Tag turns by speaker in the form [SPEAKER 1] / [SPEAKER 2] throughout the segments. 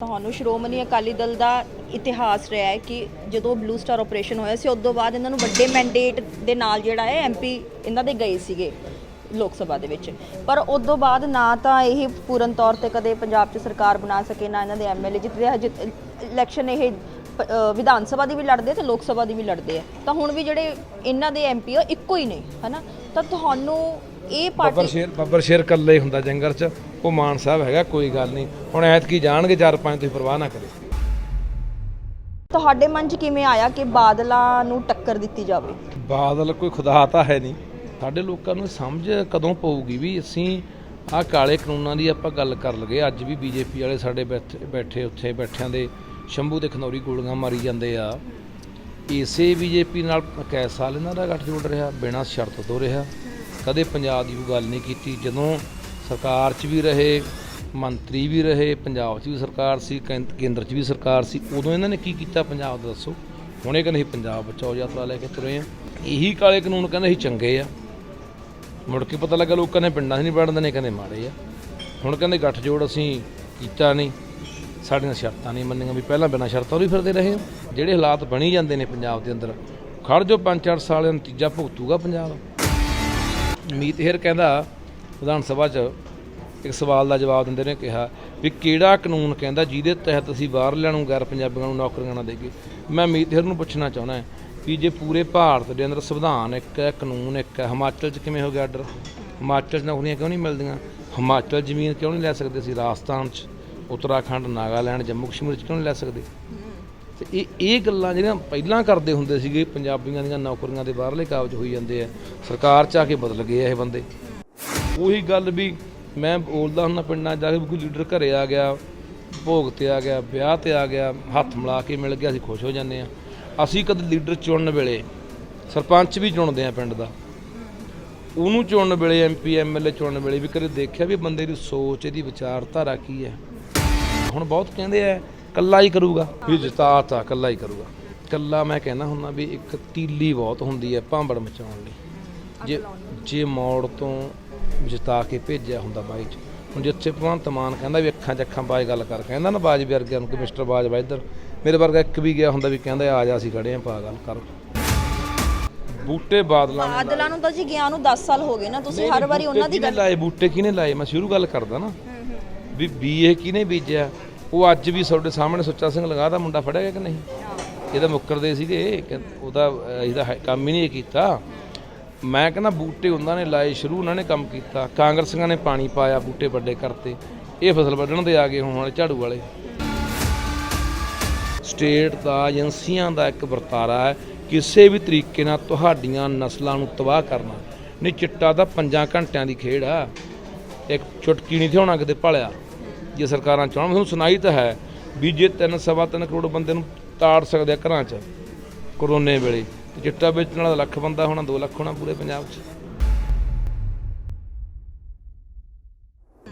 [SPEAKER 1] ਤੁਹਾਨੂੰ ਸ਼੍ਰੋਮਣੀ ਅਕਾਲੀ ਦਲ ਦਾ ਇਤਿਹਾਸ ਰਿਹਾ ਹੈ ਕਿ ਜਦੋਂ ਬਲੂ ਸਟਾਰ ਆਪਰੇਸ਼ਨ ਹੋਇਆ ਸੀ ਉਸ ਤੋਂ ਬਾਅਦ ਇਹਨਾਂ ਨੂੰ ਵੱਡੇ ਮੈਂਡੇਟ ਦੇ ਨਾਲ ਜਿਹੜਾ ਹੈ ਐਮਪੀ ਇਹਨਾਂ ਦੇ ਗਏ ਸੀਗੇ ਲੋਕ ਸਭਾ ਦੇ ਵਿੱਚ। ਪਰ ਉਸ ਤੋਂ ਬਾਅਦ ਨਾ ਤਾਂ ਇਹ ਪੂਰਨ ਤੌਰ ਤੇ ਕਦੇ ਪੰਜਾਬ 'ਚ ਸਰਕਾਰ ਬਣਾ ਸਕੇ ਨਾ ਇਹਨਾਂ ਦੇ ਐਮਐਲਏ ਜਿੱਤਦੇ ਹਜੇ ਇਲੈਕਸ਼ਨ ਇਹ ਵਿਧਾਨ ਸਭਾ ਦੀ ਵੀ ਲੜਦੇ ਤੇ ਲੋਕ ਸਭਾ ਦੀ ਵੀ ਲੜਦੇ ਆ। ਤਾਂ ਹੁਣ ਵੀ ਜਿਹੜੇ ਇਹਨਾਂ ਦੇ ਐਮਪੀ ਆ ਇੱਕੋ ਹੀ ਨੇ ਹਨਾ? ਤਾਂ ਤੁਹਾਨੂੰ ਇਹ
[SPEAKER 2] ਬੱਬਰ
[SPEAKER 1] ਪਾਰਟੀ
[SPEAKER 2] ਸ਼ੇਰ ਬੱਬਰ ਸ਼ੇਰ ਇਕੱਲੇ ਹੀ ਹੁੰਦਾ ਜੰਗਲ 'ਚ। ਉਹ ਮਾਨ ਸਾਹਿਬ ਹੈਗਾ ਕੋਈ ਗੱਲ ਨਹੀਂ। ਹੁਣ ਐਤਕੀ ਜਾਣਗੇ ਚਾਰ ਪੰਜ ਤੁਸੀਂ ਪਰਵਾਹ ਨਾ ਕਰੇ
[SPEAKER 1] ਤੁਹਾਡੇ ਮਨ 'ਚ ਕਿਵੇਂ ਆਇਆ ਕਿ ਬਾਦਲਾਂ ਨੂੰ ਟੱਕਰ ਦਿੱਤੀ ਜਾਵੇ?
[SPEAKER 2] ਬਾਦਲ ਕੋਈ ਖੁਦਾ ਤਾਂ ਹੈ ਨਹੀਂ। ਸਾਡੇ ਲੋਕਾਂ ਨੂੰ ਸਮਝ ਕਦੋਂ ਪਊਗੀ ਵੀ ਅਸੀਂ ਆਹ ਕਾਲੇ ਕਾਨੂੰਨਾਂ ਦੀ ਆਪਾਂ ਗੱਲ ਕਰ ਲਗੇ। ਅੱਜ ਵੀ ਬੀਜੇਪੀ ਵਾਲੇ ਸਾਡੇ ਬੈਠੇ ਬੈਠੇ ਉੱਥੇ ਬੈਠਿਆਂ ਦੇ ਸ਼ੰਭੂ ਤੇ ਖਨੌਰੀ ਗੋਲੀਆਂ ਮਾਰੀ ਜਾਂਦੇ ਆ। ਇਸੇ ਬੀਜੇਪੀ ਨਾਲ ਕੈ ਸਾਲ ਇਹਨਾਂ ਦਾ ਗੱਠਜੋੜ ਰਿਹਾ ਬਿਨਾਂ ਸ਼ਰਤ ਤੋਂ ਰਿਹਾ। ਕਦੇ ਪੰਜਾਬ ਦੀ ਕੋਈ ਗੱਲ ਨਹੀਂ ਕੀਤੀ। ਜਦੋਂ ਸਰਕਾਰ 'ਚ ਵੀ ਰਹੇ, ਮੰਤਰੀ ਵੀ ਰਹੇ, ਪੰਜਾਬ 'ਚ ਵੀ ਸਰਕਾਰ ਸੀ, ਕੈਂ- ਕੇਂਦਰ 'ਚ ਵੀ ਸਰਕਾਰ ਸੀ, ਉਦੋਂ ਇਹਨਾਂ ਨੇ ਕੀ ਕੀਤਾ ਪੰਜਾਬ ਦਾ ਦੱਸੋ? ਹੁਣ ਇਹ ਕਹਿੰਦੇ ਅਸੀਂ ਪੰਜਾਬ ਬਚਾਓ, ਯਾਤਰਾ ਲੈ ਕੇ ਤੁਰੇ ਆ। ਇਹੀ ਕਾਲੇ ਕਾਨੂੰਨ ਕਹਿੰਦੇ ਅਸੀਂ ਚੰਗੇ ਆ। ਮੁੜ ਕੇ ਪਤਾ ਲੱਗਾ ਲੋਕਾਂ ਨੇ ਪਿੰਡਾਂ 'ਚ ਨਹੀਂ ਵੜਨ ਨੇ ਕਹਿੰਦੇ ਮਾੜੇ ਆ। ਹੁਣ ਕਹਿੰਦੇ ਗੱਠਜੋੜ ਅਸੀਂ ਕੀਤਾ ਨਹੀਂ। ਸਾਡੀਆਂ ਸ਼ਰਤਾਂ ਨਹੀਂ ਮੰਨੀਆਂ ਵੀ ਪਹਿਲਾਂ ਬਿਨਾਂ ਸ਼ਰਤਾਂ ਤੋਂ ਹੀ ਫਿਰਦੇ ਰਹੇ ਹੋ ਜਿਹੜੇ ਹਾਲਾਤ ਬਣੀ ਜਾਂਦੇ ਨੇ ਪੰਜਾਬ ਦੇ ਅੰਦਰ, ਖੜ ਜੋ 5-4 ਸਾਲ ਦਾ ਨਤੀਜਾ ਭੁਗਤੂਗਾ ਪੰਜਾਬ। ਮੀਤ ਹੇਰ ਕਹਿੰਦਾ ਵਿਧਾਨ ਸਭਾ 'ਚ ਇੱਕ ਸਵਾਲ ਦਾ ਜਵਾਬ ਦਿੰਦੇ ਨੇ, ਕਿਹਾ ਵੀ ਕਿਹੜਾ ਕਾਨੂੰਨ ਕਹਿੰਦਾ ਜਿਹਦੇ ਤਹਿਤ ਅਸੀਂ ਬਾਹਰਲਿਆਂ ਨੂੰ ਗੈਰ ਪੰਜਾਬੀਆਂ ਨੂੰ ਨੌਕਰੀਆਂ ਨਾ ਦੇਈਏ? ਮੈਂ ਮੀਤ ਹੇਰ ਨੂੰ ਪੁੱਛਣਾ ਚਾਹੁੰਦਾ ਕਿ ਜੇ ਪੂਰੇ ਭਾਰਤ ਦੇ ਅੰਦਰ ਸੰਵਿਧਾਨ ਇੱਕ ਹੈ, ਕਾਨੂੰਨ ਇੱਕ ਹੈ, ਹਿਮਾਚਲ 'ਚ ਕਿਵੇਂ ਹੋ ਗਿਆ ਆਰਡਰ ਹਿਮਾਚਲ 'ਚ ਨੌਕਰੀਆਂ ਕਿਉਂ ਨਹੀਂ ਮਿਲਦੀਆਂ? ਹਿਮਾਚਲ ਜ਼ਮੀਨ ਕਿਉਂ ਨਹੀਂ ਲੈ ਸਕਦੇ ਸੀ ਰਾਜਸਥਾਨ 'ਚ, ਉੱਤਰਾਖੰਡ, ਨਾਗਾਲੈਂਡ, ਜੰਮੂ ਕਸ਼ਮੀਰ 'ਚ ਕਿਉਂ ਨਹੀਂ ਲੈ ਸਕਦੇ? ਤੇ ਇਹ ਇਹ ਗੱਲਾਂ ਜਿਹੜੀਆਂ ਪਹਿਲਾਂ ਕਰਦੇ ਹੁੰਦੇ ਸੀਗੇ, ਪੰਜਾਬੀਆਂ ਦੀਆਂ ਨੌਕਰੀਆਂ ਦੇ ਬਾਹਰਲੇ ਕਾਬਜ ਹੋਈ ਜਾਂਦੇ ਆ, ਸਰਕਾਰ ਚ ਆ ਕੇ ਬਦਲ ਗਏ ਆ ਇਹ ਬੰਦੇ। ਉਹੀ ਗੱਲ ਵੀ ਮੈਂ ਬੋਲਦਾ ਹੁੰਦਾ ਪਿੰਡਾਂ ਜਾ ਕੇ ਵੀ ਕੋਈ ਲੀਡਰ ਘਰੇ ਆ ਗਿਆ, ਭੋਗ ਤੇ ਆ ਗਿਆ, ਵਿਆਹ ਤੇ ਆ ਗਿਆ, ਹੱਥ ਮਿਲਾ ਕੇ ਮਿਲ ਗਿਆ, ਅਸੀਂ ਖੁਸ਼ ਹੋ ਜਾਂਦੇ ਆ ਅਸੀਂ ਕਦੇ ਲੀਡਰ ਚੁਣਨ ਵੇਲੇ ਸਰਪੰਚ ਵੀ ਚੁਣਦੇ ਆ ਪਿੰਡ ਦਾ। ਉਹਨੂੰ ਚੁਣਨ ਵੇਲੇ ਐਮਪੀ ਐਮਐਲਏ ਚੁਣਨ ਵੇਲੇ ਵੀ ਕਦੇ ਦੇਖਿਆ ਵੀ ਬੰਦੇ ਦੀ ਸੋਚ, ਇਹਦੀ ਵਿਚਾਰਧਾਰਾ ਕੀ ਹੈ? ਹੁਣ ਬਹੁਤ ਕਹਿੰਦੇ ਆ ਕੱਲਾ ਹੀ ਕਰੂਗਾ। ਵੀ ਜਿਤਾਤਾ ਕੱਲਾ ਹੀ ਕਰੂਗਾ। ਕੱਲਾ ਮੈਂ ਕਹਿੰਦਾ ਹੁੰਦਾ ਵੀ ਇੱਕ ਤੀਲੀ ਬਹੁਤ ਹੁੰਦੀ ਹੈ ਭਾਂਬੜ ਮਚਾਉਣ ਲਈ। ਜੇ ਜੇ ਮੋੜ ਤੋਂ ਜਿਤਾ ਕੇ ਭੇਜਿਆ ਹੁੰਦਾ ਬਾਈ ਚ। ਹੁਣ ਜਿੱਥੇ ਭਗਵੰਤ ਮਾਨ ਕਹਿੰਦਾ ਵੀ ਅੱਖਾਂ 'ਚ ਅੱਖਾਂ ਬਾਜ ਗੱਲ ਕਰ ਕਹਿੰਦਾ ਨਾ ਬਾਜ ਵਰਗਿਆਂ ਨੂੰ ਕਿ ਮਿਸਟਰ ਬਾਜ ਵਾ ਇੱਧਰ। ਮੇਰੇ ਵਰਗਾ ਇੱਕ ਵੀ ਗਿਆ ਹੁੰਦਾ ਵੀ ਕਹਿੰਦਾ ਆ ਜਾ ਅਸੀਂ ਖੜੇ ਆਂ ਪਾ ਗੱਲ ਕਰ। ਬੂਟੇ ਬਾਦਲਾਂ ਨੇ
[SPEAKER 1] ਬਾਦਲਾਂ ਨੂੰ ਤਾਂ ਜੀ ਗਿਆ ਨੂੰ 10 ਸਾਲ ਹੋ ਗਏ ਨਾ ਤੁਸੀਂ ਹਰ ਵਾਰੀ ਉਹਨਾਂ ਦੀ
[SPEAKER 2] ਕਿਹਨੇ ਲਾਏ? ਬੂਟੇ ਕਿਹਨੇ ਲਾਏ? ਮੈਂ ਸ਼ੁਰੂ ਗੱਲ ਕਰਦਾ ਨਾ। ਵੀ ਬੀਏ ਕਿਹਨੇ ਬੀਜਿਆ? ਉਹ ਅੱਜ ਵੀ ਤੁਹਾਡੇ ਸਾਹਮਣੇ ਸੁੱਚਾ ਸਿੰਘ ਲਗਾ ਦਾ ਮੁੰਡਾ ਫੜਿਆ ਗਿਆ ਕਿ ਨਹੀਂ? ਇਹਦਾ ਮੁੱਕਰਦੇ ਸੀਗੇ ਕਿ ਉਹਦਾ ਅਹ, ਇਹਦਾ ਹੈ- ਕੰਮ ਹੀ ਨਹੀਂ ਕੀਤਾ। ਮੈਂ ਕਹਿੰਦਾ ਬੂਟੇ ਉਹਨਾਂ ਨੇ ਲਾਏ, ਸ਼ੁਰੂ ਉਹਨਾਂ ਨੇ ਕੰਮ ਕੀਤਾ। ਕਾਂਗਰਸੀਆਂ ਨੇ ਪਾਣੀ ਪਾਇਆ ਬੂਟੇ ਵੱਡੇ ਕਰਤੇ। ਇਹ ਫਸਲ ਵੱਢਣ ਦੇ ਆ ਗਏ ਹੁਣ ਵਾਲੇ, ਝਾੜੂ ਵਾਲੇ। ਸਟੇਟ ਦਾ, ਏਜੰਸੀਆਂ ਦਾ ਇੱਕ ਵਰਤਾਰਾ ਹੈ, ਕਿਸੇ ਵੀ ਤਰੀਕੇ ਨਾਲ ਤੁਹਾਡੀਆਂ ਨਸਲਾਂ ਨੂੰ ਤਬਾਹ ਕਰਨਾ। ਨਹੀਂ, ਚਿੱਟਾ ਤਾਂ ਪੰਜਾਂ ਘੰਟਿਆਂ ਦੀ ਖੇਡ ਆ। ਇੱਕ ਚੁਟਕੀ ਨਹੀਂ ਥਿਉਣਾ ਕਿਤੇ ਭਾਲਿਆ। ਜੇ ਸਰਕਾਰਾਂ ਚਾਹਣ, ਤੁਹਾਨੂੰ ਸੁਣਾਈ ਤਾਂ ਹੈ ਵੀ ਜੇ ਤਿੰਨ, ਸਵਾ ਤਿੰਨ ਕਰੋੜ ਬੰਦੇ ਨੂੰ ਤਾੜ ਸਕਦੇ ਆ ਘਰਾਂ 'ਚ, ਕਰੋਨੇ ਵੇਲੇ। ਤੇ ਚਿੱਟਾ ਵੇਚਣ ਵਾਲਾ ਲੱਖ ਬੰਦਾ ਹੋਣਾ 2 ਲੱਖ ਹੋਣਾ ਪੂਰੇ ਪੰਜਾਬ 'ਚ।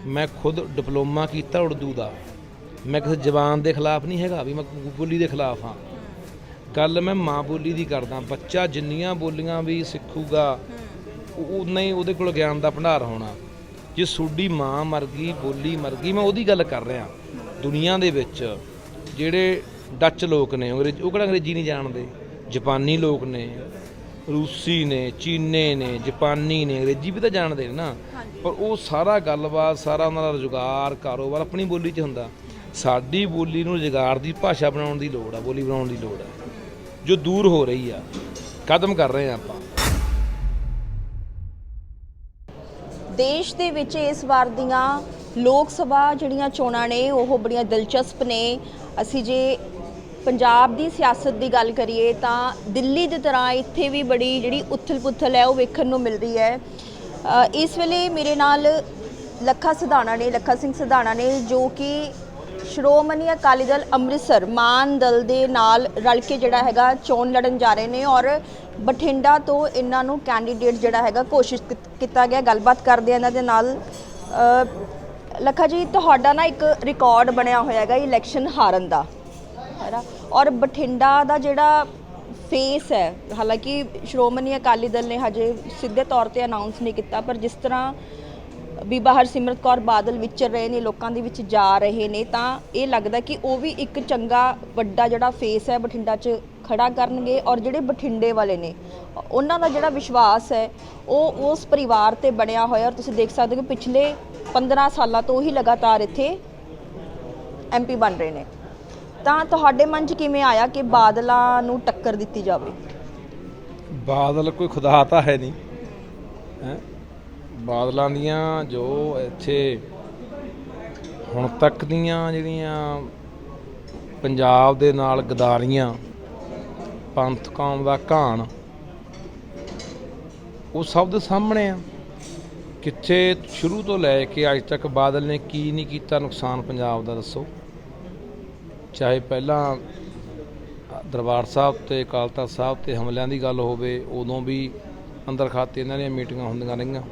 [SPEAKER 2] ਮੈਂ ਖੁਦ ਡਿਪਲੋਮਾ ਕੀਤਾ ਉਰਦੂ ਦਾ। ਮੈਂ ਕਿਸੇ ਜ਼ਬਾਨ ਦੇ ਖਿਲਾਫ ਨਹੀਂ ਹੈਗਾ, ਵੀ ਮੈਂ ਬੋਲੀ ਦੇ ਖਿਲਾਫ ਹਾਂ। ਗੱਲ ਮੈਂ ਮਾਂ ਬੋਲੀ ਦੀ ਕਰਦਾ, ਬੱਚਾ ਜਿੰਨੀਆਂ ਬੋਲੀਆਂ ਵੀ ਸਿੱਖੂਗਾ ਉਨਾ ਹੀ ਉਹਦੇ ਕੋਲ ਗਿਆਨ ਦਾ ਭੰਡਾਰ ਹੋਣਾ। ਜੇ ਤੁਹਾਡੀ ਮਾਂ ਮਰ ਗਈ, ਬੋਲੀ ਮਰ ਗਈ, ਮੈਂ ਉਹਦੀ ਗੱਲ ਕਰ ਰਿਹਾ। ਦੁਨੀਆ ਦੇ ਵਿੱਚ ਜਿਹੜੇ ਡੱਚ ਲੋਕ ਨੇ, ਅੰਗਰੇਜ਼, ਉਹ ਕਿਹੜਾ ਅੰਗਰੇਜ਼ੀ ਨਹੀਂ ਜਾਣਦੇ? ਜਾਪਾਨੀ ਲੋਕ ਨੇ ਰੂਸੀ ਨੇ ਚੀਨੇ ਨੇ ਜਾਪਾਨੀ ਨੇ ਅੰਗਰੇਜ਼ੀ ਵੀ ਤਾਂ ਜਾਣਦੇ ਨੇ ਨਾ। ਪਰ ਉਹ ਸਾਰਾ ਗੱਲਬਾਤ ਸਾਰਾ ਉਹਨਾਂ ਦਾ ਰੁਜ਼ਗਾਰ ਕਾਰੋਬਾਰ ਆਪਣੀ ਬੋਲੀ 'ਚ ਹੁੰਦਾ। ਸਾਡੀ ਬੋਲੀ ਨੂੰ ਰੁਜ਼ਗਾਰ ਦੀ ਭਾਸ਼ਾ ਬਣਾਉਣ ਦੀ ਲੋੜ ਆ ਬੋਲੀ ਬਣਾਉਣ ਦੀ ਲੋੜ ਆ। ਜੋ ਦੂਰ ਹੋ ਰਹੀ ਆ ਕਦਮ ਕਰ ਰਹੇ ਆ ਆਪਾਂ।
[SPEAKER 1] ਦੇਸ਼ ਦੇ ਵਿੱਚ ਇਸ ਵਾਰ ਦੀਆਂ ਲੋਕ ਸਭਾ ਜਿਹੜੀਆਂ ਚੋਣਾਂ ਨੇ ਉਹ ਬੜੀਆਂ ਦਿਲਚਸਪ ਨੇ। ਅਸੀਂ ਜੇ ਪੰਜਾਬ ਦੀ ਸਿਆਸਤ ਦੀ ਗੱਲ ਕਰੀਏ ਤਾਂ ਦਿੱਲੀ ਦੀ ਤਰ੍ਹਾਂ ਇੱਥੇ ਵੀ ਬੜੀ ਜਿਹੜੀ ਉਥਲ-ਪੁਥਲ ਹੈ, ਉਹ ਵੇਖਣ ਨੂੰ ਮਿਲਦੀ ਹੈ। ਇਸ ਵੇਲੇ ਮੇਰੇ ਨਾਲ ਲੱਖਾ ਸਿਧਾਣਾ ਨੇ, ਲੱਖਾ ਸਿੰਘ ਸਿਧਾਣਾ ਨੇ, ਜੋ ਕਿ ਸ਼੍ਰੋਮਣੀ ਅਕਾਲੀ ਦਲ ਅੰਮ੍ਰਿਤਸਰ, ਮਾਨ ਦਲ ਦੇ ਨਾਲ ਰਲ ਕੇ ਜਿਹੜਾ ਹੈਗਾ ਚੋਣ ਲੜਨ ਜਾ ਰਹੇ ਨੇ ਔਰ ਬਠਿੰਡਾ ਤੋਂ ਇਹਨਾਂ ਨੂੰ ਕੈਂਡੀਡੇਟ ਜਿਹੜਾ ਹੈਗਾ ਕੋਸ਼ਿਸ਼ ਕੀਤ- ਕੀਤਾ ਗਿਆ। ਗੱਲਬਾਤ ਕਰਦੇ ਆ ਇਹਨਾਂ ਦੇ ਨਾਲ। ਲੱਖਾ ਜੀ, ਤੁਹਾਡਾ ਨਾ ਇੱਕ ਰਿਕਾਰਡ ਬਣਿਆ ਹੋਇਆ ਹੈਗਾ ਇਲੈਕਸ਼ਨ ਹਾਰਨ ਦਾ। ਹੈਨਾ? ਔਰ ਬਠਿੰਡਾ ਦਾ ਜਿਹੜਾ ਫੇਸ ਹੈ, ਹਾਲਾਂਕਿ ਸ਼੍ਰੋਮਣੀ ਅਕਾਲੀ ਦਲ ਨੇ ਹਜੇ ਸਿੱਧੇ ਤੌਰ ਤੇ ਅਨਾਉਂਸ ਨਹੀਂ ਕੀਤਾ, ਪਰ ਜਿਸ ਤਰ੍ਹਾਂ ਬੀਬਾ ਹਰਸਿਮਰਤ ਕੌਰ ਬਾਦਲ ਵਿਚਰ ਰਹੇ ਨੇ, ਲੋਕਾਂ ਦੇ ਵਿੱਚ ਜਾ ਰਹੇ ਨੇ, ਤਾਂ ਇਹ ਲੱਗਦਾ ਕਿ ਉਹ ਵੀ ਇੱਕ ਚੰਗਾ ਵੱਡਾ ਜਿਹੜਾ ਫੇਸ ਹੈ ਬਠਿੰਡਾ 'ਚ ਖੜਾ ਕਰਨਗੇ ਔਰ ਜਿਹੜੇ ਬਠਿੰਡੇ ਵਾਲੇ ਨੇ, ਉਹਨਾਂ ਦਾ ਜਿਹੜਾ ਵਿਸ਼ਵਾਸ ਹੈ, ਉਹ ਉਸ ਪਰਿਵਾਰ ਤੇ ਬਣਿਆ ਹੋਇਆ ਔਰ ਤੁਸੀਂ ਦੇਖ ਸਕਦੇ ਹੋ ਕਿ ਪਿਛਲੇ 15 ਸਾਲਾਂ ਤੋਂ ਹੀ ਲਗਾਤਾਰ ਇੱਥੇ ਐਮਪੀ ਬਣ ਰਹੇ ਨੇ। ਤਾਂ ਤੁਹਾਡੇ ਮਨ 'ਚ ਕਿਵੇਂ ਆਇਆ ਕਿ ਬਾਦਲਾਂ ਨੂੰ ਟੱਕਰ ਦਿੱਤੀ ਜਾਵੇ?
[SPEAKER 2] ਬਾਦਲ ਕੋਈ ਖੁਦਾ ਤਾਂ ਹੈ ਨਹੀਂ। ਹੈ? ਬਾਦਲਾਂ ਦੀਆਂ ਜੋ ਇੱਥੇ ਹੁਣ ਤੱਕ ਦੀਆਂ ਜਿਹੜੀਆਂ ਪੰਜਾਬ ਦੇ ਨਾਲ ਗਦਾਰੀਆਂ, ਪੰਥ ਕੌਮ ਦਾ ਘਾਣ, ਉਹ ਸਭ ਦੇ ਸਾਹਮਣੇ ਆ। ਕਿੱਥੇ ਸ਼ੁਰੂ ਤੋਂ ਲੈ ਕੇ ਅੱਜ ਤੱਕ ਬਾਦਲ ਨੇ ਕੀ ਨਹੀਂ ਕੀਤਾ, ਨੁਕਸਾਨ ਪੰਜਾਬ ਦਾ ਦੱਸੋ। ਚਾਹੇ ਪਹਿਲਾਂ ਦਰਬਾਰ ਸਾਹਿਬ ਤੇ ਅਕਾਲ ਤਖਤ ਸਾਹਿਬ ਤੇ ਹਮਲਿਆਂ ਦੀ ਗੱਲ ਹੋਵੇ, ਉਦੋਂ ਵੀ ਅੰਦਰ ਖਾਤੇ ਇਹਨਾਂ ਦੀਆਂ ਮੀਟਿੰਗਾਂ ਹੁੰਦੀਆਂ ਰਹੀਆਂ।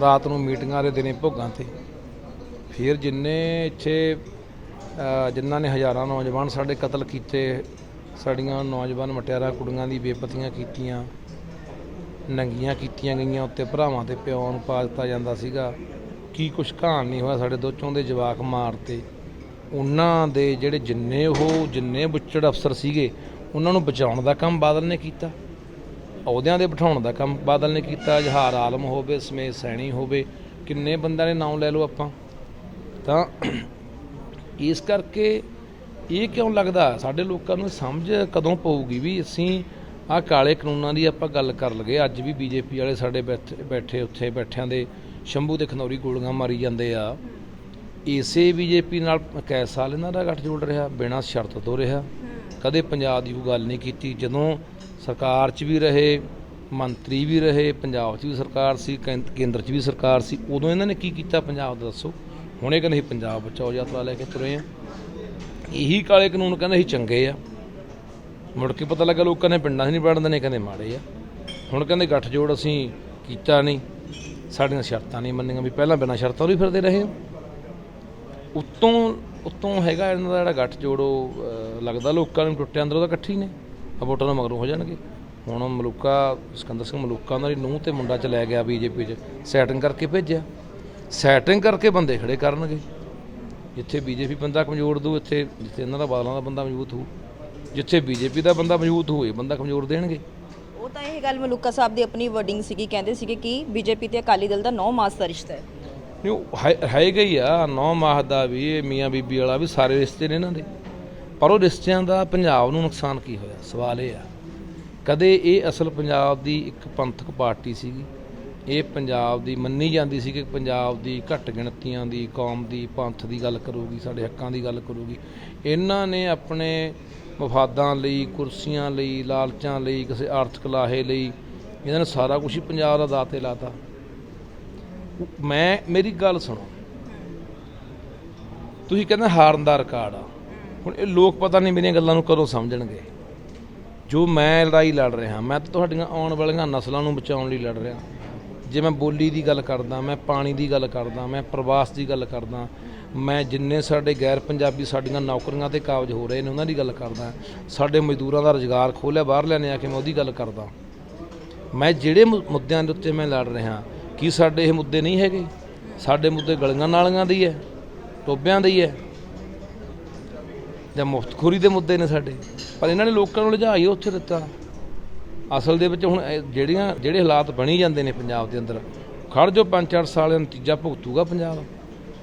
[SPEAKER 2] ਰਾਤ ਨੂੰ ਮੀਟਿੰਗਾਂ ਦੇ ਦਿਨੇ ਭੋਗਾਂ ਤੇ। ਫਿਰ ਜਿੰਨੇ ਇੱਥੇ ਜਿਨ੍ਹਾਂ ਨੇ ਹਜ਼ਾਰਾਂ ਨੌਜਵਾਨ ਸਾਡੇ ਕਤਲ ਕੀਤੇ, ਸਾਡੀਆਂ ਨੌਜਵਾਨ ਮਟਿਆਰਾਂ ਕੁੜੀਆਂ ਦੀ ਬੇਪਤੀਆਂ ਕੀਤੀਆਂ, ਨੰਗੀਆਂ ਕੀਤੀਆਂ ਗਈਆਂ, ਉੱਤੇ ਭਰਾਵਾਂ ਤੇ ਪਿਓ ਨੂੰ ਪਾ ਦਿੱਤਾ ਜਾਂਦਾ ਸੀਗਾ। ਕੀ ਕੁਛ ਘਾਣ ਨਹੀਂ ਹੋਇਆ ਸਾਡੇ ਦੋ ਚੋਂ ਦੇ ਜਵਾਕ ਮਾਰਤੇ ਉਹਨਾਂ ਦੇ ਜਿਹੜੇ ਜਿੰਨੇ ਉਹ ਜਿੰਨੇ ਬੁੱਚੜ ਅਫਸਰ ਸੀਗੇ, ਉਹਨਾਂ ਨੂੰ ਬਚਾਉਣ ਦਾ ਕੰਮ ਬਾਦਲ ਨੇ ਕੀਤਾ। ਅਹੁਦਿਆਂ ਦੇ ਬਿਠਾਉਣ ਦਾ ਕੰਮ ਬਾਦਲ ਨੇ ਕੀਤਾ, ਜਹਾਰ ਆਲਮ ਹੋਵੇ ਸਮੇਤ ਸੈਣੀ ਹੋਵੇ, ਕਿੰਨੇ ਬੰਦਿਆਂ ਦੇ ਨਾਮ ਲੈ ਲਓ ਆਪਾਂ। ਤਾਂ ਇਸ ਕਰਕੇ ਇਹ ਕਿਉਂ ਲੱਗਦਾ? ਸਾਡੇ ਲੋਕਾਂ ਨੂੰ ਸਮਝ ਕਦੋਂ ਪਊਗੀ ਵੀ ਅਸੀਂ ਆਹ ਕਾਲੇ ਕਾਨੂੰਨਾਂ ਦੀ ਆਪਾਂ ਗੱਲ ਕਰ ਲਗੇ। ਅੱਜ ਵੀ ਬੀਜੇਪੀ ਵਾਲੇ ਸਾਡੇ ਬੈਠ- ਬੈਠੇ, ਉੱਥੇ ਬੈਠਿਆਂ ਦੇ ਸ਼ੰਭੂ ਦੇ ਖਨੌਰੀ ਗੋਲੀਆਂ ਮਾਰੀ ਜਾਂਦੇ ਆ। ਇਸੇ ਬੀਜੇਪੀ ਨਾਲ ਕੈ ਸਾਲ ਇਹਨਾਂ ਦਾ ਗੱਠਜੋੜ ਰਿਹਾ ਬਿਨਾਂ ਸ਼ਰਤ ਤੋਂ ਰਿਹਾ। ਕਦੇ ਪੰਜਾਬ ਦੀ ਕੋਈ ਗੱਲ ਨਹੀਂ ਕੀਤੀ। ਜਦੋਂ ਸਰਕਾਰ 'ਚ ਵੀ ਰਹੇ ਮੰਤਰੀ ਵੀ ਰਹੇ ਪੰਜਾਬ 'ਚ ਵੀ ਸਰਕਾਰ ਸੀ ਕੈਂ- ਕੇਂਦਰ 'ਚ ਵੀ ਸਰਕਾਰ ਸੀ ਉਦੋਂ ਇਹਨਾਂ ਨੇ ਕੀ ਕੀਤਾ? ਪੰਜਾਬ ਦਾ ਦੱਸੋ। ਹੁਣ ਇਹ ਕਹਿੰਦੇ ਅਸੀਂ ਪੰਜਾਬ ਬਚਾਓ ਯਾਤਰਾ ਲੈ ਕੇ ਤੁਰੇ ਆ। ਇਹੀ ਕਾਲੇ ਕਾਨੂੰਨ ਕਹਿੰਦੇ ਅਸੀਂ ਚੰਗੇ ਆ। ਮੁੜ ਕੇ ਪਤਾ ਲੱਗਾ ਲੋਕਾਂ ਨੇ ਪਿੰਡਾਂ 'ਚ ਨਹੀਂ ਵੜਨ ਦੇਣੇ ਕਹਿੰਦੇ ਮਾੜੇ ਆ। ਹੁਣ ਕਹਿੰਦੇ ਗੱਠਜੋੜ ਅਸੀਂ ਕੀਤਾ ਨਹੀਂ। ਸਾਡੀਆਂ ਸ਼ਰਤਾਂ ਨਹੀਂ ਮੰਨੀਆਂ ਵੀ ਪਹਿਲਾਂ ਬਿਨਾਂ ਸ਼ਰਤਾਂ ਤੋਂ ਹੀ ਫਿਰਦੇ ਰਹੇ ਹਾਂ ਉੱਤੋਂ ਉੱਤੋਂ ਹੈਗਾ ਇਹਨਾਂ ਦਾ ਜਿਹੜਾ ਗੱਠ ਜੋੜੋ ਲੱਗਦਾ ਲੋਕਾਂ ਨੂੰ ਟੁੱਟਿਆ ਅੰਦਰੋਂ ਤਾਂ ਇਕੱਠੀ ਨੇ। ਵੋਟਾਂ ਦਾ ਮਗਰੋਂ ਹੋ ਜਾਣਗੇ। ਹੁਣ ਮਲੂਕਾ, ਸਿਕੰਦਰ ਸਿੰਘ ਮਲੂਕਾ ਉਹਨਾਂ ਦੀ ਨੂੰਹ ਤੇ ਮੁੰਡਾ ਚ ਲੈ ਗਿਆ ਬੀਜੇਪੀ ਚ। ਸੈਟਿੰਗ ਕਰਕੇ ਭੇਜਿਆ। ਸੈਟਿੰਗ ਕਰਕੇ ਬੰਦੇ ਖੜੇ ਕਰਨਗੇ। ਜਿੱਥੇ ਬੀਜੇਪੀ ਬੰਦਾ ਕਮਜ਼ੋਰ ਦੂ, ਇੱਥੇ ਜਿੱਥੇ ਇਹਨਾਂ ਦਾ ਬਾਦਲਾਂ ਦਾ ਬੰਦਾ ਮਜ਼ਬੂਤ ਹੋਊ। ਜਿੱਥੇ ਬੀਜੇਪੀ ਦਾ ਬੰਦਾ ਮਜ਼ਬੂਤ ਹੋਏ ਬੰਦਾ ਕਮਜ਼ੋਰ ਦੇਣਗੇ।
[SPEAKER 1] ਉਹ ਤਾਂ ਇਹ ਗੱਲ ਮਲੂਕਾ ਸਾਹਿਬ ਦੀ ਆਪਣੀ ਵਰਡਿੰਗ ਸੀਗੀ। ਕਹਿੰਦੇ ਸੀਗੇ ਕਿ ਬੀਜੇਪੀ ਤੇ ਅਕਾਲੀ ਦਲ ਦਾ ਨੌ ਮਾਸ ਦਾ ਰਿਸ਼ਤਾ ਹੈ।
[SPEAKER 2] ਨਹੀਂ, ਉਹ ਹੈ- ਹੈਗਾ ਹੀ ਆ, ਨੌ ਮਾਹ ਦਾ ਵੀ ਇਹ ਮੀਆਂ ਬੀਬੀ ਵਾਲਾ ਵੀ, ਸਾਰੇ ਰਿਸ਼ਤੇ ਨੇ ਇਹਨਾਂ ਦੇ। ਪਰ ਉਹ ਰਿਸ਼ਤਿਆਂ ਦਾ ਪੰਜਾਬ ਨੂੰ ਨੁਕਸਾਨ ਕੀ ਹੋਇਆ? ਸਵਾਲ ਇਹ ਆ। ਕਦੇ ਇਹ ਅਸਲ ਪੰਜਾਬ ਦੀ ਇੱਕ ਪੰਥਕ ਪਾਰਟੀ ਸੀਗੀ। ਇਹ ਪੰਜਾਬ ਦੀ ਮੰਨੀ ਜਾਂਦੀ ਸੀ ਕਿ ਪੰਜਾਬ ਦੀ ਘੱਟ ਗਿਣਤੀਆਂ ਦੀ, ਕੌਮ ਦੀ, ਪੰਥ ਦੀ ਗੱਲ ਕਰੂਗੀ, ਸਾਡੇ ਹੱਕਾਂ ਦੀ ਗੱਲ ਕਰੂਗੀ। ਇਹਨਾਂ ਨੇ ਆਪਣੇ ਮਫਾਦਾਂ ਲਈ, ਕੁਰਸੀਆਂ ਲਈ, ਲਾਲਚਾਂ ਲਈ, ਕਿਸੇ ਆਰਥਿਕ ਲਾਹੇ ਲਈ, ਇਹਨਾਂ ਨੇ ਸਾਰਾ ਕੁਝ ਹੀ ਪੰਜਾਬ ਦਾ ਦਾਤੇ ਲਾਤਾ। ਮੈਂ, ਮੇਰੀ ਗੱਲ ਸੁਣੋ। ਤੁਸੀਂ ਕਹਿੰਦੇ ਹਾਰਨ ਦਾ ਰਿਕਾਰਡ ਆ। ਹੁਣ ਇਹ ਲੋਕ ਪਤਾ ਨਹੀਂ ਮੇਰੀਆਂ ਗੱਲਾਂ ਨੂੰ ਕਦੋਂ ਸਮਝਣਗੇ। ਜੋ ਮੈਂ ਲੜਾਈ ਲੜ ਰਿਹਾ, ਮੈਂ ਤਾਂ ਤੁਹਾਡੀਆਂ ਆਉਣ ਵਾਲੀਆਂ ਨਸਲਾਂ ਨੂੰ ਬਚਾਉਣ ਲਈ ਲੜ ਰਿਹਾ। ਜੇ ਮੈਂ ਬੋਲੀ ਦੀ ਗੱਲ ਕਰਦਾ, ਮੈਂ ਪਾਣੀ ਦੀ ਗੱਲ ਕਰਦਾ, ਮੈਂ ਪ੍ਰਵਾਸ ਦੀ ਗੱਲ ਕਰਦਾ, ਮੈਂ ਜਿੰਨੇ ਸਾਡੇ ਗੈਰ ਪੰਜਾਬੀ ਸਾਡੀਆਂ ਨੌਕਰੀਆਂ ਤੇ ਕਾਬਜ ਹੋ ਰਹੇ ਨੇ, ਉਹਨਾਂ ਦੀ ਗੱਲ ਕਰਦਾ। ਸਾਡੇ ਮਜ਼ਦੂਰਾਂ ਦਾ ਰੁਜ਼ਗਾਰ ਖੋਲਿਆ ਬਾਹਰ ਲੈਣੇ ਆ ਕੇ ਮੈਂ ਉਹਦੀ ਗੱਲ ਕਰਦਾ। ਮੈਂ ਜਿਹੜੇ ਮੁੱਦਿਆਂ ਦੇ ਉੱਤੇ ਮੈਂ ਲੜ ਰਿਹਾ ਕੀ ਸਾਡੇ ਇਹ ਮੁੱਦੇ ਨਹੀਂ ਹੈਗੇ? ਸਾਡੇ ਮੁੱਦੇ ਗਲੀਆਂ ਨਾਲੀਆਂ ਦੀ ਹੈ ਟੋਬਿਆਂ ਦੀ ਹੈ ਜਾਂ ਮੁਫਤਖੋਰੀ ਦੇ ਮੁੱਦੇ ਨੇ ਸਾਡੇ। ਪਰ ਇਹਨਾਂ ਨੇ ਲੋਕਾਂ ਨੂੰ ਲਿਜਾ ਹੀ ਉੱਥੇ ਦਿੱਤਾ। ਅਸਲ ਦੇ ਵਿੱਚ ਹੁਣ ਜਿਹੜੀਆਂ, ਜਿਹੜੇ ਹਾਲਾਤ ਬਣੀ ਜਾਂਦੇ ਨੇ ਪੰਜਾਬ ਦੇ ਅੰਦਰ, ਖੜ ਜੋ 5-4 ਸਾਲ ਦਾ ਨਤੀਜਾ ਭੁਗਤੂਗਾ ਪੰਜਾਬ।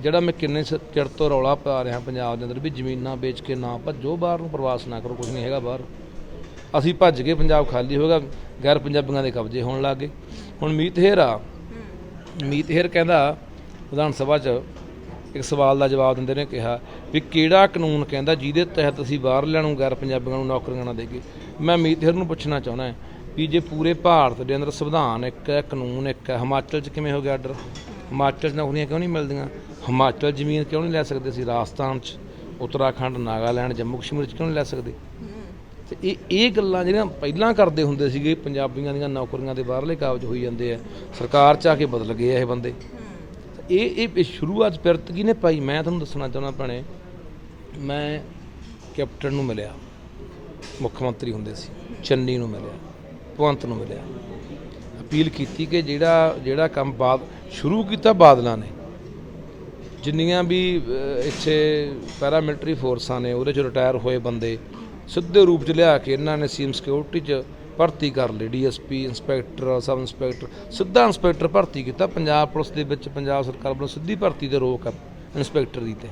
[SPEAKER 2] ਜਿਹੜਾ ਮੈਂ ਕਿੰਨੇ ਸ- ਚਿਰ ਤੋਂ ਰੌਲਾ ਪਾ ਰਿਹਾ ਪੰਜਾਬ ਦੇ ਅੰਦਰ ਵੀ ਜ਼ਮੀਨਾਂ ਵੇਚ ਕੇ ਨਾ ਭੱਜੋ, ਬਾਹਰ ਨੂੰ ਪ੍ਰਵਾਸ ਨਾ ਕਰੋ ਕੁਝ ਨਹੀਂ ਹੈਗਾ ਬਾਹਰ। ਅਸੀਂ ਭੱਜ ਗਏ ਪੰਜਾਬ ਖਾਲੀ ਹੋਗਾ ਗੈਰ ਪੰਜਾਬੀਆਂ ਦੇ ਕਬਜ਼ੇ ਹੋਣ ਲੱਗ ਗਏ। ਹੁਣ ਮੀਤ ਹੇਰਾ ਮੀਤ ਹੇਰ ਕਹਿੰਦਾ, ਵਿਧਾਨ ਸਭਾ 'ਚ ਇੱਕ ਸਵਾਲ ਦਾ ਜਵਾਬ ਦਿੰਦੇ ਨੇ, ਕਿਹਾ, ਵੀ ਕਿਹੜਾ ਕਾਨੂੰਨ ਕਹਿੰਦਾ, ਜਿਹਦੇ ਤਹਿਤ ਅਸੀਂ ਬਾਹਰ ਨੂੰ ਗੈਰ ਪੰਜਾਬੀਆਂ ਨੂੰ ਨੌਕਰੀਆਂ ਨਾ ਦੇਗੇ ਮੈਂ ਮੀਤ ਹੇਰ ਨੂੰ ਪੁੱਛਣਾ ਚਾਹੁੰਦਾ ਵੀ ਜੇ ਪੂਰੇ ਭਾਰਤ ਦੇ ਅੰਦਰ ਸੰਵਿਧਾਨ ਇੱਕ ਹੈ, ਕਾਨੂੰਨ ਇੱਕ ਹੈ, ਹਿਮਾਚਲ 'ਚ ਕਿਵੇਂ ਹੋ ਗਿਆ ਆਰਡਰ ਹਿਮਾਚਲ 'ਚ ਨੌਕਰੀਆਂ ਕਿਉਂ ਨਹੀਂ ਮਿਲਦੀਆਂ? ਹਿਮਾਚਲ ਜ਼ਮੀਨ ਕਿਉਂ ਨਹੀਂ ਲੈ ਸਕਦੇ ਸੀ ਰਾਜਸਥਾਨ 'ਚ, ਉੱਤਰਾਖੰਡ, ਨਾਗਾਲੈਂਡ, ਜੰਮੂ ਕਸ਼ਮੀਰ 'ਚ ਕਿਉਂ ਨਹੀਂ ਲੈ ਸਕਦੇ? ਤੇ ਇਹ ਇਹ ਗੱਲਾਂ ਜਿਹੜੀਆਂ ਪਹਿਲਾਂ ਕਰਦੇ ਹੁੰਦੇ ਸੀਗੇ ਪੰਜਾਬੀਆਂ ਦੀਆਂ ਨੌਕਰੀਆਂ ਦੇ ਬਾਹਰਲੇ ਕਾਬਜ ਹੋਈ ਜਾਂਦੇ ਆ ਸਰਕਾਰ ਚ ਆ ਕੇ ਬਦਲ ਗਏ ਆ ਇਹ ਬੰਦੇ। ਇਹ ਇਹ ਸ਼ੁਰੂਆਤ ਪਿਰਤ ਕੀ ਨੇ ਪਾਈ? ਮੈਂ ਤੁਹਾਨੂੰ ਦੱਸਣਾ ਚਾਹੁੰਦਾ ਭੈਣੇ ਮੈਂ ਕੈਪਟਨ ਨੂੰ ਮਿਲਿਆ। ਮੁੱਖ ਮੰਤਰੀ ਹੁੰਦੇ ਸੀ ਚੰਨੀ ਨੂੰ ਮਿਲਿਆ ਭਗਵੰਤ ਨੂੰ ਮਿਲਿਆ। ਅਪੀਲ ਕੀਤੀ ਕਿ ਜਿਹੜਾ ਜਿਹੜਾ ਕੰਮ ਬਾਦ ਸ਼ੁਰੂ ਕੀਤਾ ਬਾਦਲਾਂ ਨੇ। ਜਿੰਨੀਆਂ ਵੀ ਅਹ, ਇੱਥੇ ਪੈਰਾਮਿਲਟਰੀ ਫੋਰਸਾਂ ਨੇ ਉਹਦੇ ਚ ਰਿਟਾਇਰ ਹੋਏ ਬੰਦੇ ਸਿੱਧੇ ਰੂਪ ਚ ਲਿਆ ਕੇ ਇਹਨਾਂ ਨੇ ਸੀਐਮ ਸਿਕਿਉਰਿਟੀ ਚ ਭਰਤੀ ਕਰ ਲਈ, ਡੀਐਸਪੀ, ਇੰਸਪੈਕਟਰ, ਸਬ ਇੰਸਪੈਕਟਰ, ਸਿੱਧਾ ਇੰਸਪੈਕਟਰ ਭਰਤੀ ਕੀਤਾ, ਪੰਜਾਬ ਪੁਲਿਸ ਦੇ ਵਿੱਚ ਪੰਜਾਬ ਸਰਕਾਰ ਵੱਲੋਂ ਸਿੱਧੀ ਭਰਤੀ ਤੇ ਰੋਕ ਆ ਇੰਸਪੈਕਟਰ ਦੀ ਤੇ।